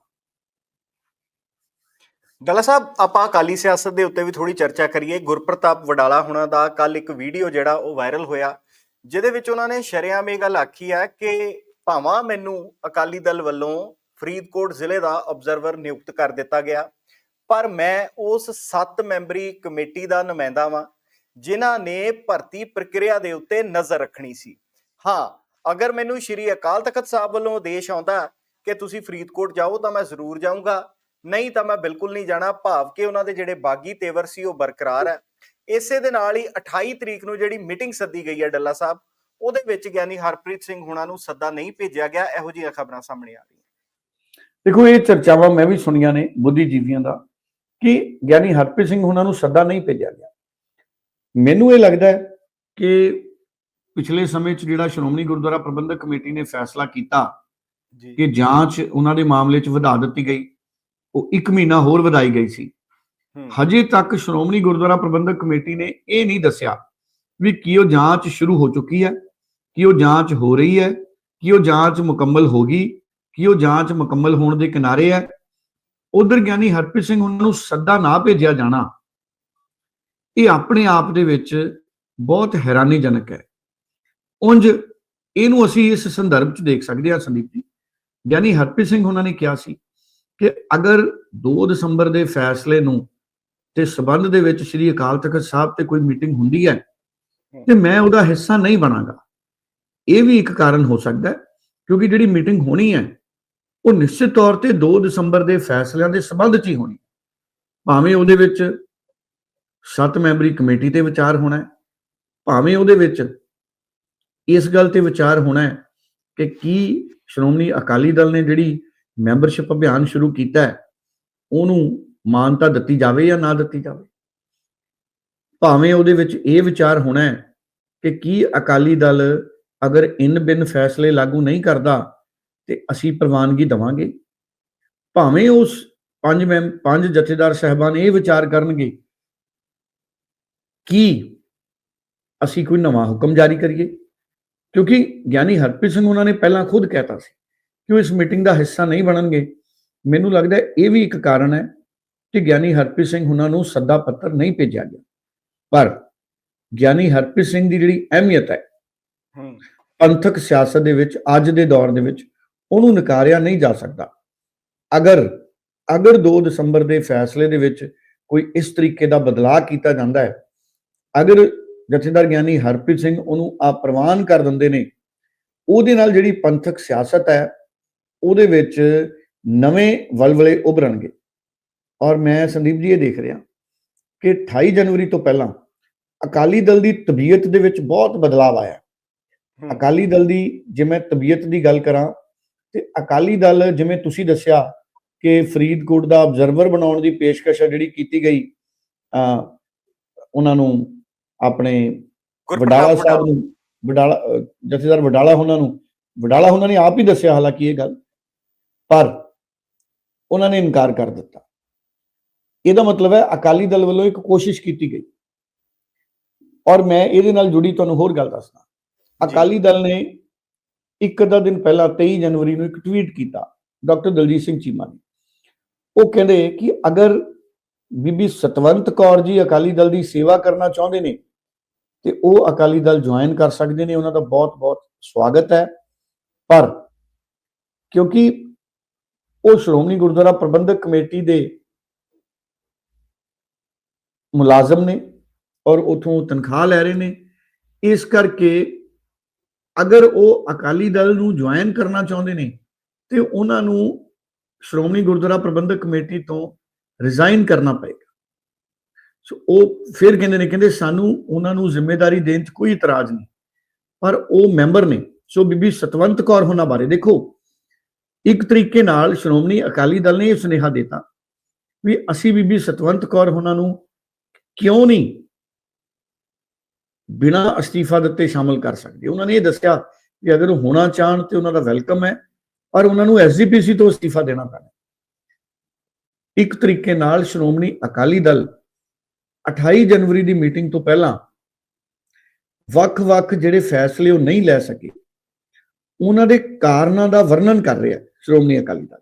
ਡੱਲਾ ਸਾਹਿਬ, ਆਪਾਂ ਅਕਾਲੀ ਸਿਆਸਤ ਦੇ ਉੱਤੇ ਵੀ ਥੋੜੀ ਚਰਚਾ ਕਰੀਏ। ਗੁਰਪ੍ਰਤਾਪ ਵਡਾਲਾ ਹੁਣਾਂ ਦਾ ਕੱਲ ਇੱਕ ਵੀਡੀਓ ਜਿਹੜਾ ਉਹ ਵਾਇਰਲ ਹੋਇਆ, ਜਿਹਦੇ ਵਿੱਚ ਉਹਨਾਂ ਨੇ ਸ਼ਰੇਆਮ ਇਹ ਗੱਲ ਆਖੀ ਹੈ ਕਿ ਭਾਵਾਂ ਮੈਨੂੰ ਅਕਾਲੀ ਦਲ ਵੱਲੋਂ ਫਰੀਦਕੋਟ ਜ਼ਿਲ੍ਹੇ ਦਾ ਆਬਜ਼ਰਵਰ ਨਿਯੁਕਤ ਕਰ ਦਿੱਤਾ ਗਿਆ। ਪਰ ਮੈਂ ਉਸ 7 ਮੈਂਬਰੀ ਕਮੇਟੀ ਦਾ ਨੁਮਾਇੰਦਾ ਵਾਂ, ਜਿਨ੍ਹਾਂ ਨੇ ਭਰਤੀ ਪ੍ਰਕਿਰਿਆ ਦੇ ਉੱਤੇ ਨਜ਼ਰ ਰੱਖਣੀ ਸੀ। ਹਾਂ ਅਗਰ ਮੈਨੂੰ ਸ਼੍ਰੀ ਅਕਾਲ ਤਖਤ ਸਾਹਿਬ ਵੱਲੋਂ ਆਦੇਸ਼ ਆਉਂਦਾ ਕਿ ਤੁਸੀਂ ਫਰੀਦਕੋਟ ਜਾਓ ਤਾਂ ਮੈਂ ਜ਼ਰੂਰ ਜਾਊਂਗਾ। ਨਹੀਂ ਤਾਂ ਮੈਂ ਬਿਲਕੁਲ ਨਹੀਂ ਜਾਣਾ, ਭਾਵ ਕਿ ਉਹਨਾਂ ਦੇ ਜਿਹੜੇ ਬਾਗੀ ਤੇਵਰ ਸੀ ਉਹ ਬਰਕਰਾਰ ਹੈ। ਇਸੇ ਦੇ ਨਾਲ ਹੀ 28 ਤਰੀਕ ਨੂੰ ਜਿਹੜੀ ਮੀਟਿੰਗ ਸੱਦੀ ਗਈ ਹੈ ਡੱਲਾ ਸਾਹਿਬ, ਉਹਦੇ ਵਿੱਚ ਗਿਆਨੀ ਹਰਪ੍ਰੀਤ ਸਿੰਘ ਹੁਣਾਂ ਨੂੰ ਸੱਦਾ ਨਹੀਂ ਭੇਜਿਆ ਗਿਆ, ਇਹੋ ਜਿਹੀਆਂ ਖਬਰਾਂ ਸਾਹਮਣੇ ਆ ਰਹੀਆਂ। ਦੇਖੋ, ਇਹ ਚਰਚਾਵਾਂ ਮੈਂ ਵੀ ਸੁਣੀਆਂ ਨੇ ਬੁੱਧੀਜੀਵੀਆਂ ਦਾ, ਕਿ ਗਿਆਨੀ ਹਰਪ੍ਰੀਤ ਸਿੰਘ ਹੁਣਾਂ ਨੂੰ ਸੱਦਾ ਨਹੀਂ ਭੇਜਿਆ ਗਿਆ। ਮੈਨੂੰ ਇਹ ਲੱਗਦਾ ਹੈ ਕਿ ਪਿਛਲੇ ਸਮੇਂ 'ਚ ਜਿਹੜਾ ਸ਼੍ਰੋਮਣੀ ਗੁਰਦੁਆਰਾ ਪ੍ਰਬੰਧਕ ਕਮੇਟੀ ਨੇ ਫੈਸਲਾ ਕੀਤਾ ਜੀ। ਕਿ ਜਾਂਚ ਉਹਨਾਂ ਦੇ ਮਾਮਲੇ 'ਚ ਵਧਾ ਦਿੱਤੀ ਗਈ ਉਹ 1 ਮਹੀਨਾ ਹੋਰ ਵਧਾਈ ਗਈ ਸੀ। ਹਜੇ ਤੱਕ ਸ਼੍ਰੋਮਣੀ ਗੁਰਦੁਆਰਾ ਪ੍ਰਬੰਧਕ ਕਮੇਟੀ ਨੇ ਇਹ ਨਹੀਂ ਦੱਸਿਆ ਵੀ ਕੀ ਉਹ ਜਾਂਚ ਸ਼ੁਰੂ ਹੋ ਚੁੱਕੀ ਹੈ ਕੀ ਉਹ ਜਾਂਚ ਹੋ ਰਹੀ ਹੈ ਕੀ ਉਹ ਜਾਂਚ ਮੁਕੰਮਲ ਹੋ ਗਈ ਕੀ ਉਹ ਜਾਂਚ ਮੁਕੰਮਲ ਹੋਣ ਦੇ ਕਿਨਾਰੇ ਹੈ। ਉਧਰ ਗਿਆਨੀ ਹਰਪ੍ਰੀਤ ਸਿੰਘ ਉਹਨਾਂ ਨੂੰ ਸੱਦਾ ਨਾ ਭੇਜਿਆ ਜਾਣਾ ਇਹ ਆਪਣੇ ਆਪ ਦੇ ਵਿੱਚ ਬਹੁਤ ਹੈਰਾਨੀਜਨਕ ਹੈ। ਉਂਝ ਇਹਨੂੰ ਅਸੀਂ ਇਸ ਸੰਦਰਭ 'ਚ ਦੇਖ ਸਕਦੇ ਹਾਂ ਸੰਦੀਪ ਜੀ। ਗਿਆਨੀ ਹਰਪ੍ਰੀਤ ਸਿੰਘ ਉਹਨਾਂ ਨੇ ਕਿਹਾ ਸੀ ਕਿ ਅਗਰ 2 ਦਸੰਬਰ ਦੇ ਫੈਸਲੇ ਨੂੰ ਤੇ ਸਬੰਧ ਦੇ ਵਿੱਚ ਸ੍ਰੀ ਅਕਾਲ ਤਖਤ ਸਾਹਿਬ ਤੇ ਕੋਈ ਮੀਟਿੰਗ ਹੁੰਦੀ ਹੈ ਤੇ ਮੈਂ ਉਹਦਾ ਹਿੱਸਾ ਨਹੀਂ ਬਣਾਂਗਾ। ਇਹ ਵੀ ਇੱਕ ਕਾਰਨ ਹੋ ਸਕਦਾ ਹੈ ਕਿਉਂਕਿ ਜਿਹੜੀ ਮੀਟਿੰਗ ਹੋਣੀ ਹੈ, ਉਹ ਨਿਸ਼ਚਿਤ ਤੌਰ ਤੇ 2 ਦਸੰਬਰ ਦੇ ਫੈਸਲਿਆਂ ਦੇ ਸਬੰਧ 'ਚ ਹੀ ਹੋਣੀ ਭਾਵੇਂ ਉਹਦੇ ਵਿੱਚ 7 ਮੈਂਬਰੀ ਕਮੇਟੀ ਤੇ ਵਿਚਾਰ ਹੋਣਾ ਹੈ, ਭਾਵੇਂ ਉਹਦੇ ਵਿੱਚ ਇਸ ਗੱਲ ਤੇ ਵਿਚਾਰ ਹੋਣਾ ਹੈ ਕਿ ਕੀ ਸ਼੍ਰੋਮਣੀ ਅਕਾਲੀ ਦਲ ਨੇ ਜਿਹੜੀ ਮੈਂਬਰਸ਼ਿਪ ਅਭਿਆਨ ਸ਼ੁਰੂ ਕੀਤਾ ਹੈ, ਉਹਨੂੰ ਮਾਨਤਾ ਦਿੱਤੀ ਜਾਵੇ ਜਾਂ ਨਾ ਦਿੱਤੀ ਜਾਵੇ? ਭਾਵੇਂ ਉਹਦੇ ਵਿੱਚ ਇਹ ਵਿਚਾਰ ਹੋਣਾ ਹੈ ਕਿ ਕੀ ਅਕਾਲੀ ਦਲ ਅਗਰ ਇਨ ਬਿਨ ਫੈਸਲੇ ਲਾਗੂ ਨਹੀਂ ਕਰਦਾ ਤੇ ਅਸੀਂ ਪ੍ਰਵਾਨਗੀ ਦਵਾਂਗੇ? ਭਾਵੇਂ ਉਸ ਪੰਜ ਮੈਂ ਪੰਜ ਜਥੇਦਾਰ ਸਹਿਬਾਨ ਇਹ ਵਿਚਾਰ ਕਰਨਗੇ ਕਿ ਅਸੀਂ ਕੋਈ ਨਵਾਂ ਹੁਕਮ ਜਾਰੀ ਕਰੀਏ? ਕਿਉਂਕਿ ਗਿਆਨੀ ਹਰਪ੍ਰੀਤ ਸਿੰਘ ਉਹਨਾਂ ਨੇ ਪਹਿਲਾਂ ਖੁਦ ਕਹਿਤਾ ਸੀ ਕਿ ਉਹ ਇਸ ਮੀਟਿੰਗ ਦਾ ਹਿੱਸਾ ਨਹੀਂ ਬਣਨਗੇ। ਮੈਨੂੰ ਲੱਗਦਾ ਇਹ ਵੀ ਇੱਕ ਕਾਰਨ ਹੈ ਕਿ ਗਿਆਨੀ ਹਰਪ੍ਰੀਤ ਸਿੰਘ ਉਹਨਾਂ ਨੂੰ ਸੱਦਾ ਪੱਤਰ ਨਹੀਂ ਭੇਜਿਆ ਗਿਆ। ਪਰ ਗਿਆਨੀ ਹਰਪ੍ਰੀਤ ਸਿੰਘ ਦੀ ਜਿਹੜੀ ਅਹਿਮੀਅਤ ਹੈ ਹੂੰ। ਪੰਥਕ ਸਿਆਸਤ ਦੇ ਵਿੱਚ ਅੱਜ ਦੇ ਦੌਰ ਦੇ ਵਿੱਚ ਉਹਨੂੰ ਨਕਾਰਿਆ ਨਹੀਂ ਜਾ ਸਕਦਾ। ਅਗਰ ਅਗਰ 2 ਦਸੰਬਰ ਦੇ ਫੈਸਲੇ ਦੇ ਵਿੱਚ ਕੋਈ ਇਸ ਤਰੀਕੇ ਦਾ ਬਦਲਾਅ ਕੀਤਾ ਜਾਂਦਾ ਹੈ ਅਗਰ ਜਥੇਦਾਰ ਗਿਆਨੀ ਹਰਪ੍ਰੀਤ ਸਿੰਘ ਉਹਨੂੰ ਆ ਪ੍ਰਵਾਨ ਕਰ ਦਿੰਦੇ ਨੇ। ਉਹਦੇ ਨਾਲ ਜਿਹੜੀ ਪੰਥਕ ਸਿਆਸਤ ਹੈ ਉਹਦੇ ਵਿੱਚ ਨਵੇਂ ਵਲਵਲੇ ਉਭਰਨਗੇ। ਔਰ ਮੈਂ ਸੰਦੀਪ ਜੀ ਇਹ ਦੇਖ ਰਿਹਾ ਕਿ 28 ਜਨਵਰੀ ਤੋਂ ਪਹਿਲਾਂ ਅਕਾਲੀ ਦਲ ਦੀ ਤਬੀਅਤ ਦੇ ਵਿੱਚ ਬਹੁਤ ਬਦਲਾਅ ਆਇਆ। ਅਕਾਲੀ ਦਲ ਦੀ ਜੇ ਮੈਂ ਤਬੀਅਤ ਦੀ ਗੱਲ ਕਰਾਂ ਤੇ ਅਕਾਲੀ ਦਲ ਜਿਵੇਂ ਤੁਸੀਂ ਦੱਸਿਆ ਕਿ ਫਰੀਦਕੋਟ ਦਾ ਆਬਜ਼ਰਵਰ ਬਣਾਉਣ ਦੀ ਪੇਸ਼ਕਸ਼ ਜਿਹੜੀ ਕੀਤੀ ਗਈ ਉਹਨਾਂ ਨੂੰ ਆਪਣੇ ਵਡਾਲਾ ਸਾਹਿਬ ਨੂੰ ਵਡਾਲਾ ਜਥੇਦਾਰ ਵਡਾਲਾ ਉਹਨਾਂ ਨੂੰ ਵਡਾਲਾ ਉਹਨਾਂ ਨੇ ਆਪ ਹੀ ਦੱਸਿਆ ਹਾਲਾਂਕਿ ਇਹ ਗੱਲ ਪਰ ਉਹਨਾਂ ਨੇ ਇਨਕਾਰ ਕਰ ਦਿੱਤਾ। ਇਹਦਾ ਮਤਲਬ ਹੈ ਅਕਾਲੀ ਦਲ ਵੱਲੋਂ ਇੱਕ ਕੋਸ਼ਿਸ਼ ਕੀਤੀ ਗਈ। ਔਰ ਮੈਂ ਇਹਦੇ ਨਾਲ ਜੁੜੀ ਤੁਹਾਨੂੰ ਹੋਰ ਗੱਲ ਦੱਸਦਾ। ਅਕਾਲੀ ਦਲ ਨੇ ਇੱਕ ਅੱਧਾ ਦਿਨ ਪਹਿਲਾਂ 23 ਜਨਵਰੀ ਨੂੰ ਇੱਕ ਟਵੀਟ ਕੀਤਾ ਡਾਕਟਰ ਦਲਜੀਤ ਸਿੰਘ ਚੀਮਾ ਨੇ। ਉਹ ਕਹਿੰਦੇ ਕਿ ਅਗਰ ਬੀਬੀ ਸਤਵੰਤ ਕੌਰ ਜੀ ਅਕਾਲੀ ਦਲ ਦੀ ਸੇਵਾ ਕਰਨਾ ਚਾਹੁੰਦੇ ਨੇ ਤੇ ਉਹ ਅਕਾਲੀ ਦਲ ਜੁਆਇਨ ਕਰ ਸਕਦੇ ਨੇ, ਉਹਨਾਂ ਦਾ ਬਹੁਤ ਬਹੁਤ ਸਵਾਗਤ ਹੈ। ਪਰ ਕਿਉਂਕਿ ਉਹ ਸ਼੍ਰੋਮਣੀ ਗੁਰਦੁਆਰਾ ਪ੍ਰਬੰਧਕ ਕਮੇਟੀ ਦੇ ਮੁਲਾਜ਼ਮ ਨੇ ਔਰ ਉਥੋਂ ਤਨਖਾਹ ਲੈ ਰਹੇ ਨੇ, ਇਸ ਕਰਕੇ ਅਗਰ ਉਹ ਅਕਾਲੀ ਦਲ ਨੂੰ ਜੁਆਇਨ ਕਰਨਾ ਚਾਹੁੰਦੇ ਨੇ ਤੇ ਉਹਨਾਂ ਨੂੰ ਸ਼੍ਰੋਮਣੀ ਗੁਰਦੁਆਰਾ ਪ੍ਰਬੰਧਕ ਕਮੇਟੀ ਤੋਂ ਰਿਜ਼ਾਈਨ ਕਰਨਾ ਪਏਗਾ। ਸੋ ਉਹ ਫਿਰ ਕਹਿੰਦੇ ਨੇ, ਕਹਿੰਦੇ ਸਾਨੂੰ ਉਹਨਾਂ ਨੂੰ ਜ਼ਿੰਮੇਵਾਰੀ ਦੇਣ 'ਚ ਕੋਈ ਇਤਰਾਜ਼ ਨਹੀਂ। ਪਰ ਉਹ ਮੈਂਬਰ ਨੇ। ਸੋ ਬੀਬੀ ਸਤਵੰਤ ਕੌਰ ਹੋਣਾ ਬਾਰੇ ਦੇਖੋ। ਇੱਕ ਤਰੀਕੇ ਨਾਲ ਸ਼੍ਰੋਮਣੀ ਅਕਾਲੀ ਦਲ ਨੇ ਇਹ ਸੁਨੇਹਾ ਦਿੱਤਾ ਵੀ ਅਸੀਂ ਬੀਬੀ ਸਤਵੰਤ ਕੌਰ ਹੋਣਾ ਨੂੰ ਕਿਉਂ ਨਹੀਂ ਬਿਨਾਂ ਅਸਤੀਫਾ ਦਿੱਤੇ ਸ਼ਾਮਲ ਕਰ ਸਕਦੇ? ਉਹਨਾਂ ਨੇ ਇਹ ਦੱਸਿਆ ਕਿ ਅਗਰ ਉਹ ਹੋਣਾ ਚਾਹਣ ਤੇ ਉਹਨਾਂ ਦਾ ਵੈਲਕਮ ਹੈ, ਪਰ ਉਹਨਾਂ ਨੂੰ ਐਸਜੀਪੀਸੀ ਤੋਂ ਅਸਤੀਫਾ ਦੇਣਾ ਪੈਣਾ। ਇੱਕ ਤਰੀਕੇ ਨਾਲ ਸ਼੍ਰੋਮਣੀ ਅਕਾਲੀ ਦਲ 28 ਜਨਵਰੀ ਦੀ ਮੀਟਿੰਗ ਤੋਂ ਪਹਿਲਾਂ ਵੱਖ-ਵੱਖ ਜਿਹੜੇ ਫੈਸਲੇ ਉਹ ਨਹੀਂ ਲੈ ਸਕੇ ਉਹਨਾਂ ਦੇ ਕਾਰਨਾਂ ਦਾ ਵਰਣਨ ਕਰ ਰਿਹਾ ਸ਼੍ਰੋਮਣੀ ਅਕਾਲੀ ਦਲ।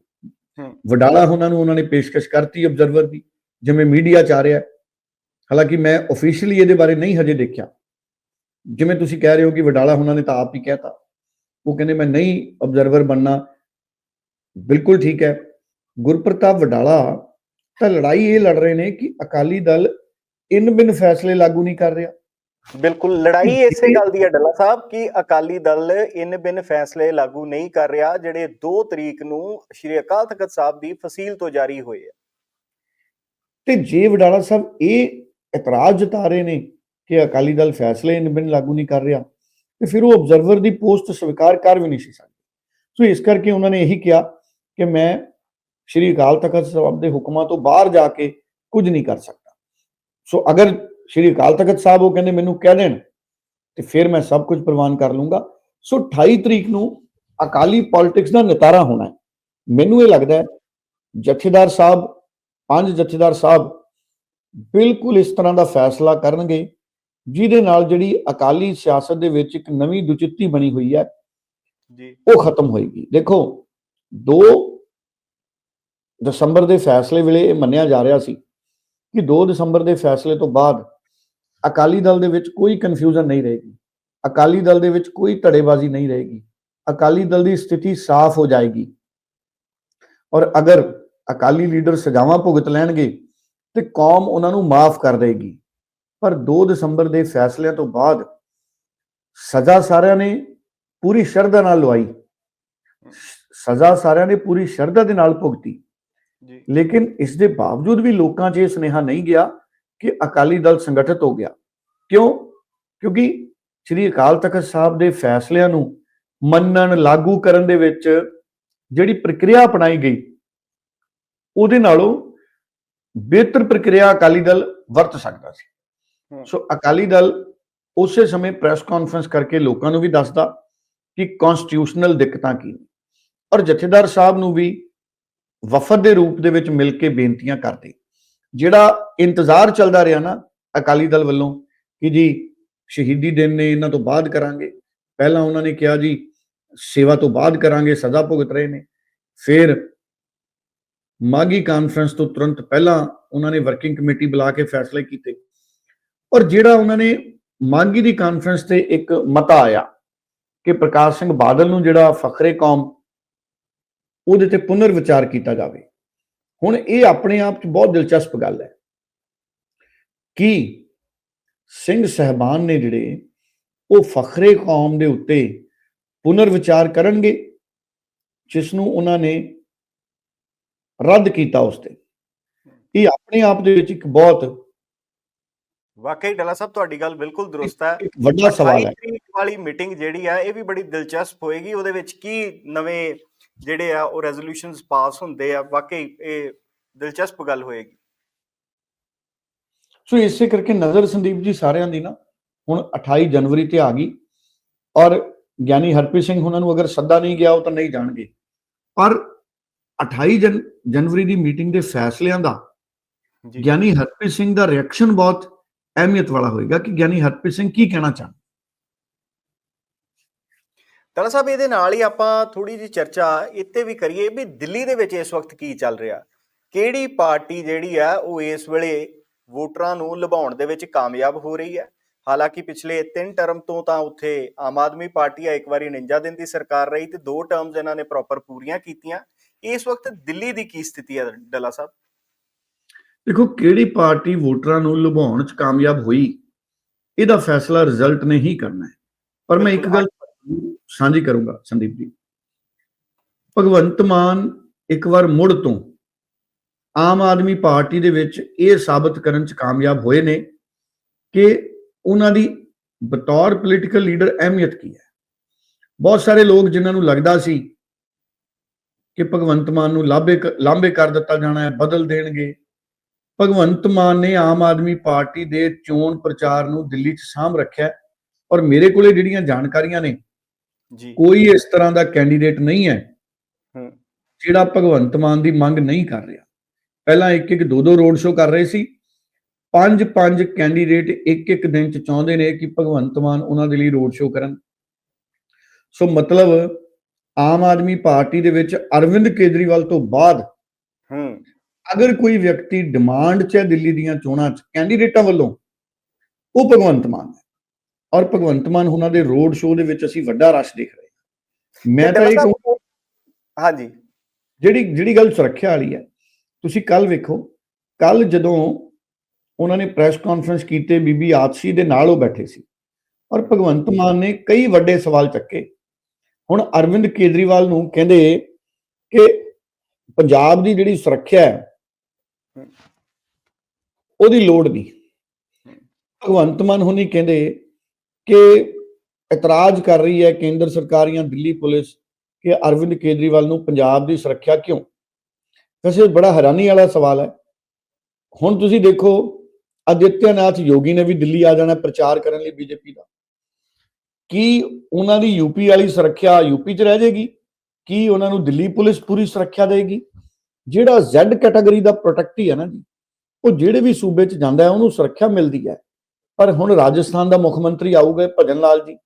ਵਡਾਲਾ ਉਹਨਾਂ ਨੂੰ ਉਹਨਾਂ ਨੇ ਪੇਸ਼ਕਸ਼ ਕਰਤੀ ਆਬਜ਼ਰਵਰ ਦੀ ਜਿਵੇਂ ਮੀਡੀਆ ਚ ਆ ਰਿਹਾ। ਹਾਲਾਂਕਿ ਮੈਂ ਅਫੀਸ਼ੀਅਲੀ ਇਹਦੇ ਬਾਰੇ ਨਹੀਂ ਹਜੇ ਦੇਖਿਆ। ਜਿਵੇਂ ਤੁਸੀਂ ਕਹਿ ਰਹੇ ਹੋ ਕਿ ਵਡਾਲਾ ਉਹਨਾਂ ਨੇ ਤਾਂ ਆਪ ਹੀ ਕਹਿਤਾ। ਉਹ ਕਹਿੰਦੇ ਮੈਂ ਨਹੀਂ ਆਬਜ਼ਰਵਰ ਬੰਨਾ ਬਿਲਕੁਲ ਠੀਕ ਹੈ। ਗੁਰਪ੍ਰਤਾਪ ਵਡਾਲਾ ਤਾਂ ਲੜਾਈ ਇਹ ਲੜ ਰਹੇ ਨੇ ਕਿ ਅਕਾਲੀ ਦਲ ਇਨ ਬਿਨ ਫੈਸਲੇ ਲਾਗੂ ਨਹੀਂ ਕਰ ਰਿਹਾ। ਬਿਲਕੁਲ ਲੜਾਈ ਇਸੇ ਗੱਲ ਦੀ ਹੈ ਡੱਲਾ ਸਾਹਿਬ ਕਿ ਅਕਾਲੀ ਦਲ ਇਨ ਬਿਨ ਫੈਸਲੇ ਲਾਗੂ ਨਹੀਂ ਕਰ ਰਿਹਾ ਜਿਹੜੇ 2 ਤਰੀਕ ਨੂੰ ਸ਼੍ਰੀ ਅਕਾਲ ਤਖਤ ਸਾਹਿਬ ਦੀ ਫਸੀਲ ਤੋਂ ਜਾਰੀ ਹੋਏ ਆ। ਤੇ ਜੇ ਵਡਾਲਾ ਸਾਹਿਬ ਇਹ ਇਤਰਾਜ਼ ਜਤਾ ਰਹੇ ਨੇ ਕਿ ਅਕਾਲੀ ਦਲ ਫੈਸਲੇ ਇਨ ਬਿਨ ਲਾਗੂ ਨਹੀਂ ਕਰ ਰਿਹਾ ਤੇ ਫਿਰ ਉਹ ਆਬਜ਼ਰਵਰ ਦੀ ਪੋਸਟ ਸਵੀਕਾਰ ਕਰ ਵੀ ਨਹੀਂ ਸੀ ਸਕਦੇ। ਸੋ ਇਸ ਕਰਕੇ ਉਹਨਾਂ ਨੇ ਇਹੀ ਕਿਹਾ ਕਿ ਮੈਂ ਸ਼੍ਰੀ ਅਕਾਲ ਤਖਤ ਸਾਹਿਬ ਦੇ ਹੁਕਮਾਂ ਤੋਂ ਬਾਹਰ ਜਾ ਕੇ ਕੁਝ ਨਹੀਂ ਕਰ ਸਕਦਾ। ਸੋ ਅਗਰ ਸ਼੍ਰੀ ਅਕਾਲ ਤਖਤ ਸਾਹਿਬ ਉਹ ਕਹਿੰਦੇ ਮੈਨੂੰ ਕਹਿ ਦੇਣ ਤੇ ਫਿਰ ਮੈਂ ਸਭ ਕੁਝ ਪ੍ਰਵਾਨ ਕਰ ਲੂੰਗਾ। ਸੋ 28 ਤਰੀਕ ਨੂੰ ਅਕਾਲੀ ਪੋਲਿਟਿਕਸ ਦਾ ਨਿਤਾਰਾ ਹੋਣਾ ਹੈ। ਮੈਨੂੰ ਇਹ ਲੱਗਦਾ ਹੈ ਜਥੇਦਾਰ ਸਾਹਿਬ ਪੰਜ ਜਥੇਦਾਰ ਸਾਹਿਬ ਬਿਲਕੁਲ ਇਸ ਤਰ੍ਹਾਂ ਦਾ ਫੈਸਲਾ ਕਰਨਗੇ ਜਿਹਦੇ ਨਾਲ ਜਿਹੜੀ ਅਕਾਲੀ ਸਿਆਸਤ ਦੇ ਵਿੱਚ ਇੱਕ ਨਵੀਂ ਦੁਚਿੱਤੀ ਬਣੀ ਹੋਈ ਹੈ ਜੀ। ਉਹ ਖਤਮ ਹੋਏਗੀ। ਦੇਖੋ 2 ਦਸੰਬਰ ਦੇ ਫੈਸਲੇ ਵੇਲੇ ਇਹ ਮੰਨਿਆ ਜਾ ਰਿਹਾ ਸੀ ਕਿ 2 ਦਸੰਬਰ ਦੇ ਫੈਸਲੇ ਤੋਂ ਬਾਅਦ ਅਕਾਲੀ ਦਲ ਦੇ ਵਿੱਚ ਕੋਈ ਕਨਫਿਊਜ਼ਨ ਨਹੀਂ ਰਹੇਗੀ। ਅਕਾਲੀ ਦਲ ਦੇ ਵਿੱਚ ਕੋਈ ਧੜੇਬਾਜ਼ੀ ਨਹੀਂ ਰਹੇਗੀ। ਅਕਾਲੀ ਦਲ ਦੀ ਸਥਿਤੀ ਸਾਫ਼ ਹੋ ਜਾਏਗੀ। ਔਰ ਅਗਰ ਅਕਾਲੀ ਲੀਡਰ ਸਜ਼ਾਵਾਂ ਭੁਗਤ ਲੈਣਗੇ ਤੇ ਕੌਮ ਉਹਨਾਂ ਨੂੰ ਮਾਫ ਕਰ ਦੇਗੀ। ਪਰ 2 ਦਸੰਬਰ ਦੇ ਫੈਸਲਿਆਂ ਤੋਂ ਬਾਅਦ ਸਜ਼ਾ ਸਾਰਿਆਂ ਨੇ ਪੂਰੀ ਸ਼ਰਧਾ ਨਾਲ ਲਵਾਈ। ਸਜ਼ਾ ਸਾਰਿਆਂ ਨੇ ਪੂਰੀ ਸ਼ਰਧਾ ਦੇ ਨਾਲ ਭੁਗਤੀ। ਲੇਕਿਨ ਇਸ ਦੇ ਬਾਵਜੂਦ ਵੀ ਲੋਕਾਂ 'ਚ ਇਹ ਸੁਨੇਹਾ ਨਹੀਂ ਗਿਆ ਕਿ ਅਕਾਲੀ ਦਲ ਸੰਗਠਿਤ ਹੋ ਗਿਆ। ਕਿਉਂ? ਕਿਉਂਕਿ ਸ੍ਰੀ ਅਕਾਲ ਤਖਤ ਸਾਹਿਬ ਦੇ ਫੈਸਲਿਆਂ ਨੂੰ ਮੰਨਣ ਲਾਗੂ ਕਰਨ ਦੇ ਵਿੱਚ ਜਿਹੜੀ ਪ੍ਰਕਿਰਿਆ ਅਪਣਾਈ ਗਈ ਉਹਦੇ ਨਾਲੋਂ ਬਿਹਤਰ ਪ੍ਰਕਿਰਿਆ ਅਕਾਲੀ ਦਲ ਵਰਤ ਸਕਦਾ ਸੀ। ਸੋ ਅਕਾਲੀ ਦਲ ਉਸੇ ਸਮੇਂ ਪ੍ਰੈਸ ਕਾਨਫਰੰਸ ਕਰਕੇ ਲੋਕਾਂ ਨੂੰ ਵੀ ਦੱਸਦਾ ਕਿ ਕਨਸਟੀਟਿਊਸ਼ਨਲ ਦਿੱਕਤਾਂ ਕੀ ਨੇ। ਔਰ ਜਥੇਦਾਰ ਸਾਹਿਬ ਨੂੰ ਵੀ ਵਫਦ ਦੇ ਰੂਪ ਦੇ ਵਿੱਚ ਮਿਲ ਕੇ ਬੇਨਤੀਆਂ ਕਰਦੇ। ਜਿਹੜਾ ਇੰਤਜ਼ਾਰ ਚੱਲਦਾ ਰਿਹਾ ਨਾ ਅਕਾਲੀ ਦਲ ਵੱਲੋਂ ਕਿ ਜੀ ਸ਼ਹੀਦੀ ਦਿਨ ਨੇ ਇਹਨਾਂ ਤੋਂ ਬਾਅਦ ਕਰਾਂਗੇ। ਪਹਿਲਾਂ ਉਹਨਾਂ ਨੇ ਕਿਹਾ ਜੀ ਸੇਵਾ ਤੋਂ ਬਾਅਦ ਕਰਾਂਗੇ, ਸਜ਼ਾ ਭੁਗਤ ਰਹੇ ਨੇ। ਫਿਰ ਮਾਗੀ ਕਾਨਫਰੰਸ ਤੋਂ ਤੁਰੰਤ ਪਹਿਲਾਂ ਉਹਨਾਂ ਨੇ ਵਰਕਿੰਗ ਕਮੇਟੀ ਬੁਲਾ ਕੇ ਫੈਸਲੇ ਕੀਤੇ। ਔਰ ਜਿਹੜਾ ਉਹਨਾਂ ਨੇ ਮਾਗੀ ਦੀ ਕਾਨਫਰੰਸ ਤੇ ਇੱਕ ਮਤਾ ਆਇਆ ਕਿ ਪ੍ਰਕਾਸ਼ ਸਿੰਘ ਬਾਦਲ ਨੂੰ ਜਿਹੜਾ ਫਖਰੇ ਕੌਮ ਉਹਦੇ ਤੇ ਪੁਨਰ ਵਿਚਾਰ ਕੀਤਾ ਜਾਵੇ। ਹੁਣ ਇਹ ਆਪਣੇ ਆਪ 'ਚ ਬਹੁਤ ਦਿਲਚਸਪ ਗੱਲ ਹੈ ਕਿ ਸਿੰਘ ਸਹਿਬਾਨ ਨੇ ਜਿਹੜੇ ਉਹ ਫਖਰੇ ਕੌਮ ਦੇ ਉੱਤੇ ਪੁਨਰ ਵਿਚਾਰ ਕਰਨਗੇ ਜਿਸ ਨੂੰ ਉਹਨਾਂ ਨੇ ਰੱਦ ਕੀਤਾ ਉਸ ਤੇ। ਇਹ ਆਪਣੇ ਆਪ ਦੇ ਵਿੱਚ ਇੱਕ ਬਹੁਤ ਵਾਕਈ ਡੱਲਾ ਸਾਹਿਬ ਤੁਹਾਡੀ ਗੱਲ ਬਿਲਕੁਲ ਦਰੁਸਤ ਹੈ। ਵੱਡਾ ਸਵਾਲ 28 ਹੈ ਵਾਲੀ ਮੀਟਿੰਗ ਜਿਹੜੀ ਆ ਇਹ ਵੀ ਬੜੀ ਦਿਲਚਸਪ ਹੋਏਗੀ। ਉਹਦੇ ਵਿੱਚ ਕੀ ਨਵੇਂ ਜਿਹੜੇ ਆ ਉਹ ਰੈਜ਼ੋਲੂਸ਼ਨਸ ਪਾਸ ਹੁੰਦੇ ਆ ਵਾਕਈ ਇਹ ਦਿਲਚਸਪ ਗੱਲ ਹੋਏਗੀ। ਸੋ ਇਸੇ ਕਰਕੇ ਨਜ਼ਰ ਸੰਦੀਪ ਜੀ ਸਾਰਿਆਂ ਦੀ ਨਾ ਹੁਣ 28 ਜਨਵਰੀ ਤੇ ਆ ਗਈ ਔਰ ਗਿਆਨੀ ਹਰਪ੍ਰੀਤ ਸਿੰਘ ਉਹਨਾਂ ਨੂੰ ਅਗਰ ਸੱਦਾ ਨਹੀਂ ਗਿਆ ਉਹ ਤਾਂ ਨਹੀਂ ਜਾਣਗੇ। ਪਰ 28 ਜਨ ਜਨਵਰੀ ਦੀ ਮੀਟਿੰਗ ਦੇ ਫੈਸਲਿਆਂ ਦਾ ਗਿਆਨੀ ਹਰਪ੍ਰੀਤ ਸਿੰਘ ਦਾ ਰਿਐਕਸ਼ਨ ਬਹੁਤ ਅਹਿਮੀਅਤ ਵਾਲਾ ਹੋਏਗਾ ਕਿ ਗਿਆਨੀ ਹਰਪ੍ਰੀਤ ਸਿੰਘ ਕੀ ਕਹਿਣਾ ਚਾਹੁੰਦੇ ਡੱਲਾ ਸਾਹਿਬ ਇਹਦੇ ਨਾਲ ਹੀ ਆਪਾਂ ਥੋੜੀ ਜੀ ਚਰਚਾ ਇੱਥੇ ਵੀ ਕਰੀਏ ਵੀ ਦਿੱਲੀ ਦੇ ਵਿੱਚ ਇਸ ਵਕਤ ਕੀ ਚੱਲ ਰਿਹਾ। ਕਿਹੜੀ ਪਾਰਟੀ ਜਿਹੜੀ ਆ ਉਹ ਇਸ ਵੇਲੇ ਵੋਟਰਾਂ ਨੂੰ ਲੁਭਾਉਣ ਦੇ ਵਿੱਚ ਕਾਮਯਾਬ ਹੋ ਰਹੀ ਹੈ ਹਾਲਾਂਕਿ ਪਿਛਲੇ 3 ਟਰਮ ਤੋਂ ਤਾਂ ਉੱਥੇ ਆਮ ਆਦਮੀ ਪਾਰਟੀ ਆ ਇੱਕ ਵਾਰੀ 49 ਦਿਨ ਦੀ ਸਰਕਾਰ ਰਹੀ ਤੇ ਦੋ ਟਰਮਸ ਇਹਨਾਂ ਨੇ ਪ੍ਰੋਪਰ ਪੂਰੀਆਂ ਕੀਤੀਆਂ। ਇਸ ਵਕਤ ਦਿੱਲੀ ਦੀ ਕੀ ਸਥਿਤੀ ਹੈ ਡੱਲਾ ਸਾਹਿਬ? ਦੇਖੋ ਕਿਹੜੀ ਪਾਰਟੀ ਵੋਟਰਾਂ ਨੂੰ ਲੁਭਾਉਣ 'ਚ ਕਾਮਯਾਬ ਹੋਈ ਇਹਦਾ ਫੈਸਲਾ ਰਿਜ਼ਲਟ ਨੇ ਹੀ ਕਰਨਾ ਹੈ। ਪਰ ਮੈਂ ਇੱਕ ਗੱਲ ਸਾਂਝੀ ਕਰੂੰਗਾ ਸੰਦੀਪ ਜੀ। ਭਗਵੰਤ ਮਾਨ ਇੱਕ ਵਾਰ ਮੁੜ ਤੋਂ ਆਮ ਆਦਮੀ ਪਾਰਟੀ ਦੇ ਵਿੱਚ ਇਹ ਸਾਬਤ ਕਰਨ 'ਚ ਕਾਮਯਾਬ ਹੋਏ ਨੇ ਕਿ ਉਹਨਾਂ ਦੀ ਬਤੌਰ ਪੋਲੀਟੀਕਲ ਲੀਡਰ ਅਹਿਮੀਅਤ ਕੀ ਹੈ। ਬਹੁਤ ਸਾਰੇ ਲੋਕ ਜਿਨ੍ਹਾਂ ਨੂੰ ਲੱਗਦਾ ਸੀ ਕਿ ਭਗਵੰਤ ਮਾਨ ਨੂੰ ਲਾਂਬੇ ਲਾਂਬੇ ਕਰ ਦਿੱਤਾ ਜਾਣਾ ਹੈ, ਬਦਲ ਦੇਣਗੇ। ਭਗਵੰਤ ਮਾਨ ਨੇ ਆਮ ਆਦਮੀ ਪਾਰਟੀ ਦੇ ਚੋਣ ਪ੍ਰਚਾਰ ਨੂੰ ਦਿੱਲੀ 'ਚ ਸਾਂਭ ਰੱਖਿਆ ਔਰ ਮੇਰੇ ਕੋਲੇ ਜਿਹੜੀਆਂ ਜਾਣਕਾਰੀਆਂ ਨੇ ਜੀ। ਕੋਈ ਇਸ ਤਰ੍ਹਾਂ ਦਾ ਕੈਂਡੀਡੇਟ ਨਹੀਂ ਹੈ ਹੂੰ। ਜਿਹੜਾ ਭਗਵੰਤ ਮਾਨ ਦੀ ਮੰਗ ਨਹੀਂ ਕਰ ਰਿਹਾ। ਪਹਿਲਾਂ ਇੱਕ ਇੱਕ ਦੋ ਦੋ ਰੋਡ ਸ਼ੋਅ ਕਰ ਰਹੇ ਸੀ। ਪੰਜ ਪੰਜ ਕੈਂਡੀਡੇਟ ਇੱਕ ਇੱਕ ਦਿਨ 'ਚ ਚਾਹੁੰਦੇ ਨੇ ਕਿ ਭਗਵੰਤ ਮਾਨ ਉਹਨਾਂ ਦੇ ਲਈ ਰੋਡ ਸ਼ੋਅ ਕਰਨ। ਸੋ ਮਤਲਬ ਆਮ ਆਦਮੀ ਪਾਰਟੀ ਦੇ ਵਿੱਚ ਅਰਵਿੰਦ ਕੇਜਰੀਵਾਲ ਤੋਂ ਬਾਅਦ ਹੂੰ। ਅਗਰ ਕੋਈ ਵਿਅਕਤੀ ਡਿਮਾਂਡ 'ਚ ਹੈ ਦਿੱਲੀ ਦੀਆਂ ਚੋਣਾਂ 'ਚ ਕੈਂਡੀਡੇਟਾਂ ਵੱਲੋਂ ਉਹ ਭਗਵੰਤ ਮਾਨ ਹੈ। ਔਰ ਭਗਵੰਤ ਮਾਨ ਉਹਨਾਂ ਦੇ ਰੋਡ ਸ਼ੋਅ ਦੇ ਵਿੱਚ ਅਸੀਂ ਵੱਡਾ ਰਸ਼ ਦੇਖ ਰਹੇ ਹਾਂ। ਮੈਂ ਤਾਂ ਇਹ ਕਹੂੰ ਹਾਂਜੀ। ਜਿਹੜੀ ਜਿਹੜੀ ਗੱਲ ਸੁਰੱਖਿਆ ਵਾਲੀ ਹੈ ਤੁਸੀਂ ਕੱਲ ਵੇਖੋ ਕੱਲ ਜਦੋਂ ਉਹਨਾਂ ਨੇ ਪ੍ਰੈਸ ਕਾਨਫਰੰਸ ਕੀਤੇ ਬੀਬੀ ਆਤਸ਼ੀ ਦੇ ਨਾਲ ਉਹ ਬੈਠੇ ਸੀ। ਔਰ ਭਗਵੰਤ ਮਾਨ ਨੇ ਕਈ ਵੱਡੇ ਸਵਾਲ ਚੱਕੇ। ਹੁਣ ਅਰਵਿੰਦ ਕੇਜਰੀਵਾਲ ਨੂੰ ਕਹਿੰਦੇ ਕਿ ਪੰਜਾਬ ਦੀ ਜਿਹੜੀ ਸੁਰੱਖਿਆ ਹੈ। ਉਹਦੀ ਲੋੜ ਨਹੀਂ। ਭਗਵੰਤ ਮਾਨ ਹੁਣੀ ਕਹਿੰਦੇ ਕਿ ਇਤਰਾਜ਼ ਕਰ ਰਹੀ ਹੈ ਕੇਂਦਰ ਸਰਕਾਰ ਜਾਂ ਦਿੱਲੀ ਪੁਲਿਸ ਕਿ ਅਰਵਿੰਦ ਕੇਜਰੀਵਾਲ ਨੂੰ ਪੰਜਾਬ ਦੀ ਸੁਰੱਖਿਆ ਕਿਉਂ? ਵੈਸੇ ਬੜਾ ਹੈਰਾਨੀ ਵਾਲਾ ਸਵਾਲ ਹੈ। ਹੁਣ ਤੁਸੀਂ ਦੇਖੋ, ਆਦਿੱਤਿਆਨਾਥ ਯੋਗੀ ਨੇ ਵੀ ਦਿੱਲੀ ਆ ਜਾਣਾ ਪ੍ਰਚਾਰ ਕਰਨ ਲਈ ਬੀਜੇਪੀ ਦਾ। ਕੀ ਉਹਨਾਂ ਦੀ ਯੂਪੀ ਵਾਲੀ ਸੁਰੱਖਿਆ ਯੂਪੀ 'ਚ ਰਹਿ ਜਾਏਗੀ? ਕੀ ਉਹਨਾਂ ਨੂੰ ਦਿੱਲੀ ਪੁਲਿਸ ਪੂਰੀ ਸੁਰੱਖਿਆ ਦੇਗੀ ਜਿਹੜਾ Z ਕੈਟਾਗਰੀ ਦਾ ਪ੍ਰੋਟੈਕਟੀ ਹੈ ਨਾ ਜੀ, ਉਹ ਜਿਹੜੇ ਵੀ ਸੂਬੇ 'ਚ ਜਾਂਦਾ ਹੈ, ਉਹਨੂੰ ਸੁਰੱਖਿਆ ਮਿਲਦੀ ਹੈ। ਪਰ ਹੁਣ ਰਾਜਸਥਾਨ ਦਾ ਮੁੱਖ ਮੰਤਰੀ ਆਊਗਾ ਭਜਨ ਲਾਲ ਜੀ।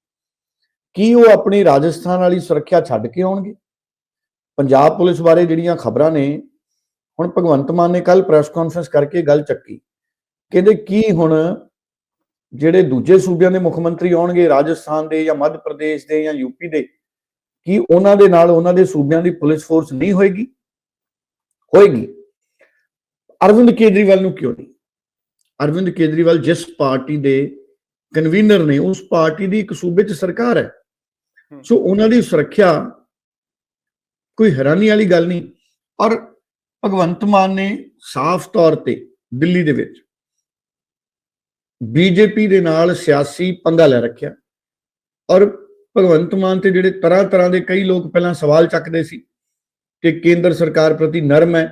ਕੀ ਉਹ ਆਪਣੀ ਰਾਜਸਥਾਨ ਵਾਲੀ ਸੁਰੱਖਿਆ ਛੱਡ ਕੇ ਆਉਣਗੇ? ਪੰਜਾਬ ਪੁਲਿਸ ਬਾਰੇ ਜਿਹੜੀਆਂ ਖਬਰਾਂ ਨੇ, ਹੁਣ ਭਗਵੰਤ ਮਾਨ ਨੇ ਕੱਲ ਪ੍ਰੈਸ ਕਾਨਫਰੰਸ ਕਰਕੇ ਗੱਲ ਚੱਕੀ। ਕਹਿੰਦੇ ਕੀ ਹੁਣ ਜਿਹੜੇ ਦੂਜੇ ਸੂਬਿਆਂ ਦੇ ਮੁੱਖ ਮੰਤਰੀ ਆਉਣਗੇ, ਰਾਜਸਥਾਨ ਦੇ ਜਾਂ ਮੱਧ ਪ੍ਰਦੇਸ਼ ਦੇ ਜਾਂ ਯੂਪੀ ਦੇ, ਕੀ ਉਹਨਾਂ ਦੇ ਨਾਲ ਉਹਨਾਂ ਦੇ ਸੂਬਿਆਂ ਦੀ ਪੁਲਿਸ ਫੋਰਸ ਨਹੀਂ ਹੋਏਗੀ? ਹੋਏਗੀ। ਅਰਵਿੰਦ ਕੇਜਰੀਵਾਲ ਨੂੰ ਕਿਉਂ ਨਹੀਂ? ਅਰਵਿੰਦ ਕੇਜਰੀਵਾਲ ਜਿਸ ਪਾਰਟੀ ਦੇ ਕਨਵੀਨਰ ਨੇ ਉਸ ਪਾਰਟੀ ਦੀ ਇੱਕ ਸੂਬੇ 'ਚ ਸਰਕਾਰ ਹੈ। ਸੋ ਉਹਨਾਂ ਦੀ ਸੁਰੱਖਿਆ ਕੋਈ ਹੈਰਾਨੀ ਵਾਲੀ ਗੱਲ ਨਹੀਂ। ਔਰ ਭਗਵੰਤ ਮਾਨ ਨੇ ਸਾਫ਼ ਤੌਰ ਤੇ ਦਿੱਲੀ ਦੇ ਵਿੱਚ ਬੀਜੇਪੀ ਦੇ ਨਾਲ ਸਿਆਸੀ ਪੰਗਾ ਲੈ ਰੱਖਿਆ। ਔਰ ਭਗਵੰਤ ਮਾਨ ਤੇ ਜਿਹੜੇ ਤਰ੍ਹਾਂ ਤਰ੍ਹਾਂ ਦੇ ਕਈ ਲੋਕ ਪਹਿਲਾਂ ਸਵਾਲ ਚੱਕਦੇ ਸੀ ਕਿ ਕੇਂਦਰ ਸਰਕਾਰ ਪ੍ਰਤੀ ਨਰਮ ਹੈ।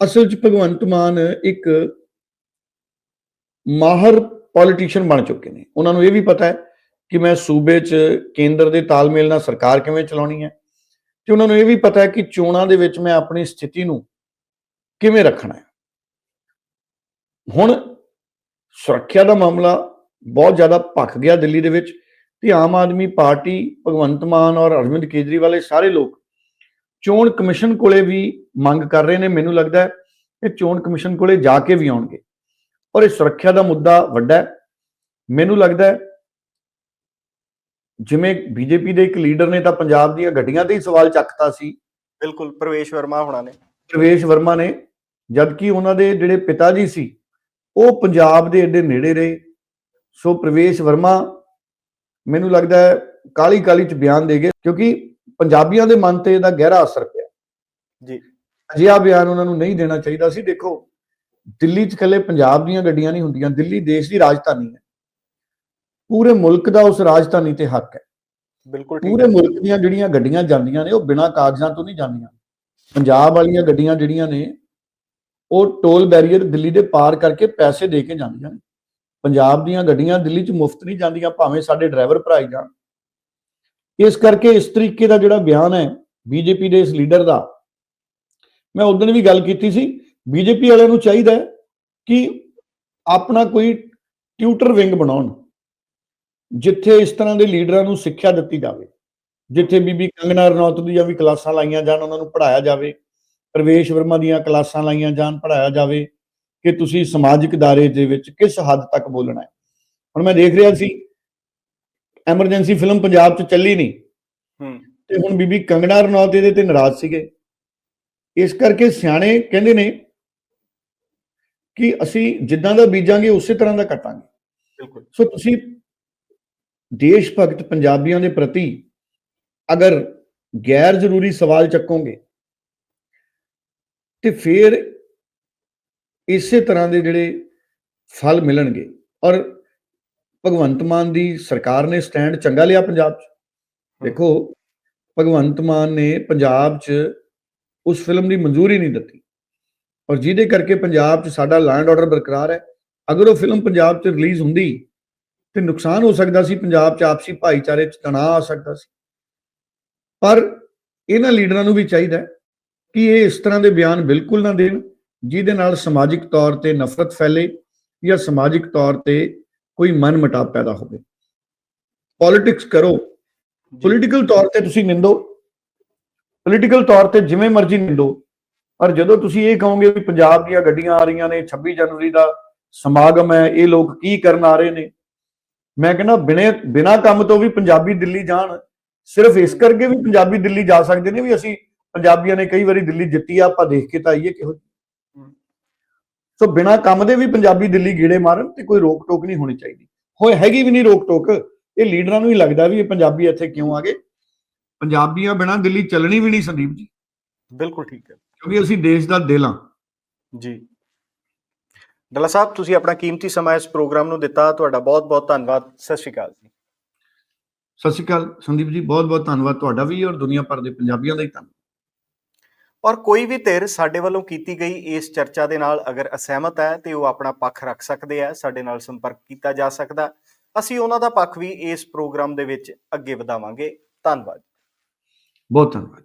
ਅਸਲ 'ਚ ਭਗਵੰਤ ਮਾਨ ਇੱਕ ਮਾਹਰ ਪੋਲੀਟੀਸ਼ੀਅਨ ਬਣ ਚੁੱਕੇ ਨੇ। ਉਹਨਾਂ ਨੂੰ ਇਹ ਵੀ ਪਤਾ ਹੈ ਕਿ ਮੈਂ ਸੂਬੇ 'ਚ ਕੇਂਦਰ ਦੇ ਤਾਲਮੇਲ ਨਾਲ ਸਰਕਾਰ ਕਿਵੇਂ ਚਲਾਉਣੀ ਹੈ। ਤੇ ਉਹਨਾਂ ਨੂੰ ਇਹ ਵੀ ਪਤਾ ਹੈ ਕਿ ਚੋਣਾਂ ਦੇ ਵਿੱਚ ਮੈਂ ਆਪਣੀ ਸਥਿਤੀ ਨੂੰ ਕਿਵੇਂ ਰੱਖਣਾ ਹੈ। ਹੁਣ ਸੁਰੱਖਿਆ ਦਾ ਮਾਮਲਾ ਬਹੁਤ ਜ਼ਿਆਦਾ ਭਖ ਗਿਆ ਦਿੱਲੀ ਦੇ ਵਿੱਚ ਤੇ ਆਮ ਆਦਮੀ ਪਾਰਟੀ, ਭਗਵੰਤ ਮਾਨ ਔਰ ਅਰਵਿੰਦ ਕੇਜਰੀਵਾਲ ਇਹ ਸਾਰੇ ਲੋਕ ਚੋਣ ਕਮਿਸ਼ਨ ਕੋਲੇ ਵੀ ਮੰਗ ਕਰ ਰਹੇ ਨੇ। ਮੈਨੂੰ ਲੱਗਦਾ ਹੈ ਕਿ ਚੋਣ ਕਮਿਸ਼ਨ ਕੋਲੇ ਜਾ ਕੇ ਵੀ ਆਉਣਗੇ। ਔਰ ਇਹ ਸੁਰੱਖਿਆ ਦਾ ਮੁੱਦਾ ਵੱਡਾ ਹੈ। ਮੈਨੂੰ ਲੱਗਦਾ ਹੈ ਜਿਵੇਂ ਬੀਜੇਪੀ ਦੇ ਇੱਕ ਲੀਡਰ ਨੇ ਤਾਂ ਪੰਜਾਬ ਦੀਆਂ ਗੱਡੀਆਂ ਤੇ ਹੀ ਸਵਾਲ ਚੱਕਤਾ ਸੀ। ਬਿਲਕੁਲ ਪ੍ਰਵੇਸ਼ ਵਰਮਾ ਹੋਣਾ ਨੇ। ਪ੍ਰਵੇਸ਼ ਵਰਮਾ ਨੇ ਜਦਕਿ ਉਹਨਾਂ ਦੇ ਜਿਹੜੇ ਪਿਤਾ ਜੀ ਸੀ ਉਹ ਪੰਜਾਬ ਦੇ ਏਡੇ ਨੇੜੇ ਰਹੇ। ਸੋ ਪ੍ਰਵੇਸ਼ ਵਰਮਾ ਮੈਨੂੰ ਲੱਗਦਾ ਹੈ ਕਾਲੀ ਕਾਲੀ ਚ ਬਿਆਨ ਦੇ ਗਏ ਕਿਉਂਕਿ ਪੰਜਾਬੀਆਂ ਦੇ ਮਨ ਤੇ ਇਹਦਾ ਗਹਿਰਾ ਅਸਰ ਪਿਆ। ਜੀ। ਅਜਿਹਾ ਬਿਆਨ ਉਹਨਾਂ ਨੂੰ ਨਹੀਂ ਦੇਣਾ ਚਾਹੀਦਾ ਸੀ। ਦੇਖੋ ਦਿੱਲੀ 'ਚ ਇਕੱਲੇ ਪੰਜਾਬ ਦੀਆਂ ਗੱਡੀਆਂ ਨਹੀਂ ਹੁੰਦੀਆਂ ਦਿੱਲੀ ਦੇਸ਼ ਦੀ ਰਾਜਧਾਨੀ ਹੈ। ਪੂਰੇ ਮੁਲਕ ਦਾ ਉਸ ਰਾਜਧਾਨੀ ਤੇ ਹੱਕ ਹੈ। ਬਿਲਕੁਲ ਠੀਕ ਪੂਰੇ ਮੁਲਕ ਦੀਆਂ ਜਿਹੜੀਆਂ ਗੱਡੀਆਂ ਜਾਂਦੀਆਂ ਨੇ ਉਹ ਬਿਨਾਂ ਕਾਗਜ਼ਾਂ ਤੋਂ ਨਹੀਂ ਜਾਂਦੀਆਂ। ਪੰਜਾਬ ਵਾਲੀਆਂ ਗੱਡੀਆਂ ਜਿਹੜੀਆਂ ਨੇ ਉਹ ਟੋਲ ਬੈਰੀਅਰ ਦਿੱਲੀ ਦੇ ਪਾਰ ਕਰਕੇ ਪੈਸੇ ਦੇ ਕੇ ਜਾਂਦੀਆਂ ਨੇ। ਪੰਜਾਬ ਦੀਆਂ ਗੱਡੀਆਂ ਦਿੱਲੀ 'ਚ ਮੁਫਤ ਨਹੀਂ ਜਾਂਦੀਆਂ ਭਾਵੇਂ ਸਾਡੇ ਡਰਾਈਵਰ ਭਰਾਈ ਜਾਣ। ਇਸ ਕਰਕੇ ਇਸ ਤਰੀਕੇ ਦਾ ਜਿਹੜਾ ਬਿਆਨ ਹੈ ਬੀਜੇਪੀ ਦੇ ਇਸ ਲੀਡਰ ਦਾ ਮੈਂ ਉਦੋਂ ਵੀ ਗੱਲ ਕੀਤੀ ਸੀ ਬੀਜੇਪੀ ਵਾਲਿਆਂ ਨੂੰ ਚਾਹੀਦਾ ਹੈ ਕਿ ਆਪਣਾ ਕੋਈ ਟਿਊਟਰ ਵਿੰਗ ਬਣਾਉਣ ਜਿੱਥੇ ਇਸ ਤਰ੍ਹਾਂ ਦੇ ਲੀਡਰਾਂ ਨੂੰ ਸਿੱਖਿਆ ਦਿੱਤੀ ਜਾਵੇ ਜਿੱਥੇ ਬੀਬੀ ਕੰਗਨਾ ਰਣੌਤ ਦੀਆਂ ਵੀ ਕਲਾਸਾਂ ਲਾਈਆਂ ਜਾਣ ਉਹਨਾਂ ਨੂੰ ਪੜਾਇਆ ਜਾਵੇ ਪ੍ਰਵੇਸ਼ ਵਰਮਾ ਦੀਆਂ ਕਲਾਸਾਂ ਲਾਈਆਂ ਜਾਣ ਪੜਾਇਆ ਜਾਵੇ ਕਿ ਤੁਸੀਂ ਸਮਾਜਿਕ ਦਾਇਰੇ ਦੇ ਵਿੱਚ ਕਿਸ ਹੱਦ ਤੱਕ ਬੋਲਣਾ ਹੈ। ਹੁਣ ਮੈਂ ਦੇਖ ਰਿਹਾ ਸੀ ਐਮਰਜੈਂਸੀ ਫਿਲਮ ਪੰਜਾਬ 'ਚ ਚੱਲੀ ਨਹੀਂ। ਹੂੰ। ਤੇ ਹੁਣ ਬੀਬੀ ਕੰਗਨਾ ਰਣੌਤ ਇਹਦੇ ਤੇ ਨਾਰਾਜ਼ ਸੀਗੇ। ਇਸ ਕਰਕੇ ਸਿਆਣੇ ਕਹਿੰਦੇ ਨੇ ਕਿ ਅਸੀਂ ਜਿੱਦਾਂ ਦਾ ਬੀਜਾਂਗੇ ਉਸੇ ਤਰ੍ਹਾਂ ਦਾ ਕੱਟਾਂਗੇ। ਬਿਲਕੁਲ। ਸੋ ਤੁਸੀਂ ਦੇਸ਼ ਭਗਤ ਪੰਜਾਬੀਆਂ ਦੇ ਪ੍ਰਤੀ ਅਗਰ ਗੈਰ ਜ਼ਰੂਰੀ ਸਵਾਲ ਚੱਕੋਗੇ ਤੇ ਫਿਰ ਇਸੇ ਤਰ੍ਹਾਂ ਦੇ ਜਿਹੜੇ ਫਲ ਮਿਲਣਗੇ। ਔਰ ਭਗਵੰਤ ਮਾਨ ਦੀ ਸਰਕਾਰ ਨੇ ਸਟੈਂਡ ਚੰਗਾ ਲਿਆ ਪੰਜਾਬ 'ਚ। ਦੇਖੋ ਭਗਵੰਤ ਮਾਨ ਨੇ ਪੰਜਾਬ 'ਚ ਉਸ ਫਿਲਮ ਦੀ ਮਨਜ਼ੂਰੀ ਨਹੀਂ ਦਿੱਤੀ। ਔਰ ਜਿਹਦੇ ਕਰਕੇ ਪੰਜਾਬ 'ਚ ਸਾਡਾ ਲੈਂਡ ਆਰਡਰ ਬਰਕਰਾਰ ਹੈ। ਅਗਰ ਉਹ ਫਿਲਮ ਪੰਜਾਬ 'ਚ ਰਿਲੀਜ਼ ਹੁੰਦੀ ਤੇ ਨੁਕਸਾਨ ਹੋ ਸਕਦਾ ਸੀ ਪੰਜਾਬ 'ਚ ਆਪਸੀ ਭਾਈਚਾਰੇ 'ਚ ਤਣਾਅ ਆ ਸਕਦਾ ਸੀ। ਪਰ ਇਹਨਾਂ ਲੀਡਰਾਂ ਨੂੰ ਵੀ ਚਾਹੀਦਾ ਹੈ ਕਿ ਇਹ ਇਸ ਤਰ੍ਹਾਂ ਦੇ ਬਿਆਨ ਬਿਲਕੁਲ ਨਾ ਦੇਣ ਜਿਹਦੇ ਨਾਲ ਸਮਾਜਿਕ ਤੌਰ ਤੇ ਨਫ਼ਰਤ ਫੈਲੇ ਜਾਂ ਸਮਾਜਿਕ ਤੌਰ ਤੇ ਕੋਈ ਮਨ ਮਟਾਵ ਪੈਦਾ ਹੋਵੇ। ਪੋਲਿਟਿਕਸ ਕਰੋ। ਪੋਲੀਟੀਕਲ ਤੌਰ ਤੇ ਤੁਸੀਂ ਨਿੰਦੋ। ਪੋਲੀਟੀਕਲ ਤੌਰ ਤੇ ਜਿਵੇਂ ਮਰਜ਼ੀ ਨਿੰਦੋ। ਪਰ ਜਦੋਂ ਤੁਸੀਂ ਇਹ ਕਹੋਗੇ ਵੀ ਪੰਜਾਬ ਦੀਆਂ ਗੱਡੀਆਂ ਆ ਰਹੀਆਂ ਨੇ 26 ਜਨਵਰੀ ਦਾ ਸਮਾਗਮ ਹੈ ਇਹ ਲੋਕ ਕੀ ਕਰਨ ਆ ਰਹੇ ਨੇ? ਮੈਂ ਕਹਿੰਦਾ ਬਿਨੇ ਬਿਨਾ ਕੰਮ ਤੋਂ ਵੀ ਪੰਜਾਬੀ ਦਿੱਲੀ ਜਾਣ ਸਿਰਫ ਇਸ ਕਰਕੇ ਵੀ ਪੰਜਾਬੀ ਦਿੱਲੀ ਜਾ ਸਕਦੇ ਨੇ ਵੀ ਅਸੀਂ ਪੰਜਾਬੀਆਂ ਨੇ ਕਈ ਵਾਰੀ ਦਿੱਲੀ ਜਿੱਤੀ ਆ ਆਪਾਂ ਦੇਖ ਕੇ ਤਾਂ ਆਈਏ ਕਿਹੋ ਜਿਹੀ। ਸੋ ਬਿਨਾ ਕੰਮ ਦੇ ਵੀ ਪੰਜਾਬੀ ਦਿੱਲੀ ਗੀੜੇ ਮਾਰਨ ਤੇ ਕੋਈ ਰੋਕ ਟੋਕ ਨਹੀਂ ਹੋਣੀ ਚਾਹੀਦੀ। ਹੋਏ ਹੈਗੀ ਵੀ ਨਹੀਂ ਰੋਕ ਟੋਕ ਇਹ ਲੀਡਰਾਂ ਨੂੰ ਹੀ ਲੱਗਦਾ ਵੀ ਇਹ ਪੰਜਾਬੀ ਇੱਥੇ ਕਿਉਂ ਆ ਗਏ? ਪੰਜਾਬੀਆਂ ਬਿਨਾ ਦਿੱਲੀ ਚੱਲਣੀ ਵੀ ਨਹੀਂ ਸੰਦੀਪ ਜੀ। ਬਿਲਕੁਲ ਠੀਕ ਹੈ। ਕਿਉਂਕਿ ਅਸੀਂ ਦੇਸ਼ ਦਾ ਦਿਲ ਹਾਂ। ਜੀ। ਡੱਲਾ ਸਾਹਿਬ ਤੁਸੀਂ ਆਪਣਾ ਕੀਮਤੀ ਸਮਾਂ ਇਸ ਪ੍ਰੋਗਰਾਮ ਨੂੰ ਦਿੱਤਾ। ਤੁਹਾਡਾ ਬਹੁਤ ਬਹੁਤ ਧੰਨਵਾਦ। ਸਤਿ ਸ਼੍ਰੀ ਅਕਾਲ ਜੀ। ਸਤਿ ਸ਼੍ਰੀ ਅਕਾਲ। ਸੰਦੀਪ ਜੀ ਬਹੁਤ ਬਹੁਤ ਧੰਨਵਾਦ ਤੁਹਾਡਾ ਵੀ ਔਰ ਦੁਨੀਆ ਭਰ ਦੇ ਪੰਜਾਬੀਆਂ ਦਾ ਹੀ ਧੰਨਵਾਦ। ਔਰ ਕੋਈ ਵੀ ਧਿਰ ਸਾਡੇ ਵੱਲੋਂ ਕੀਤੀ ਗਈ ਇਸ ਚਰਚਾ ਦੇ ਨਾਲ ਅਗਰ ਅਸਹਿਮਤ ਹੈ ਤੇ ਉਹ ਆਪਣਾ ਪੱਖ ਰੱਖ ਸਕਦੇ ਆ ਸਾਡੇ ਨਾਲ ਸੰਪਰਕ ਕੀਤਾ ਜਾ ਸਕਦਾ। ਅਸੀਂ ਉਹਨਾਂ ਦਾ ਪੱਖ ਵੀ ਇਸ ਪ੍ਰੋਗਰਾਮ ਦੇ ਵਿੱਚ ਅੱਗੇ ਵਧਾਵਾਂਗੇ। ਧੰਨਵਾਦ। ਬਹੁਤ ਧੰਨਵਾਦ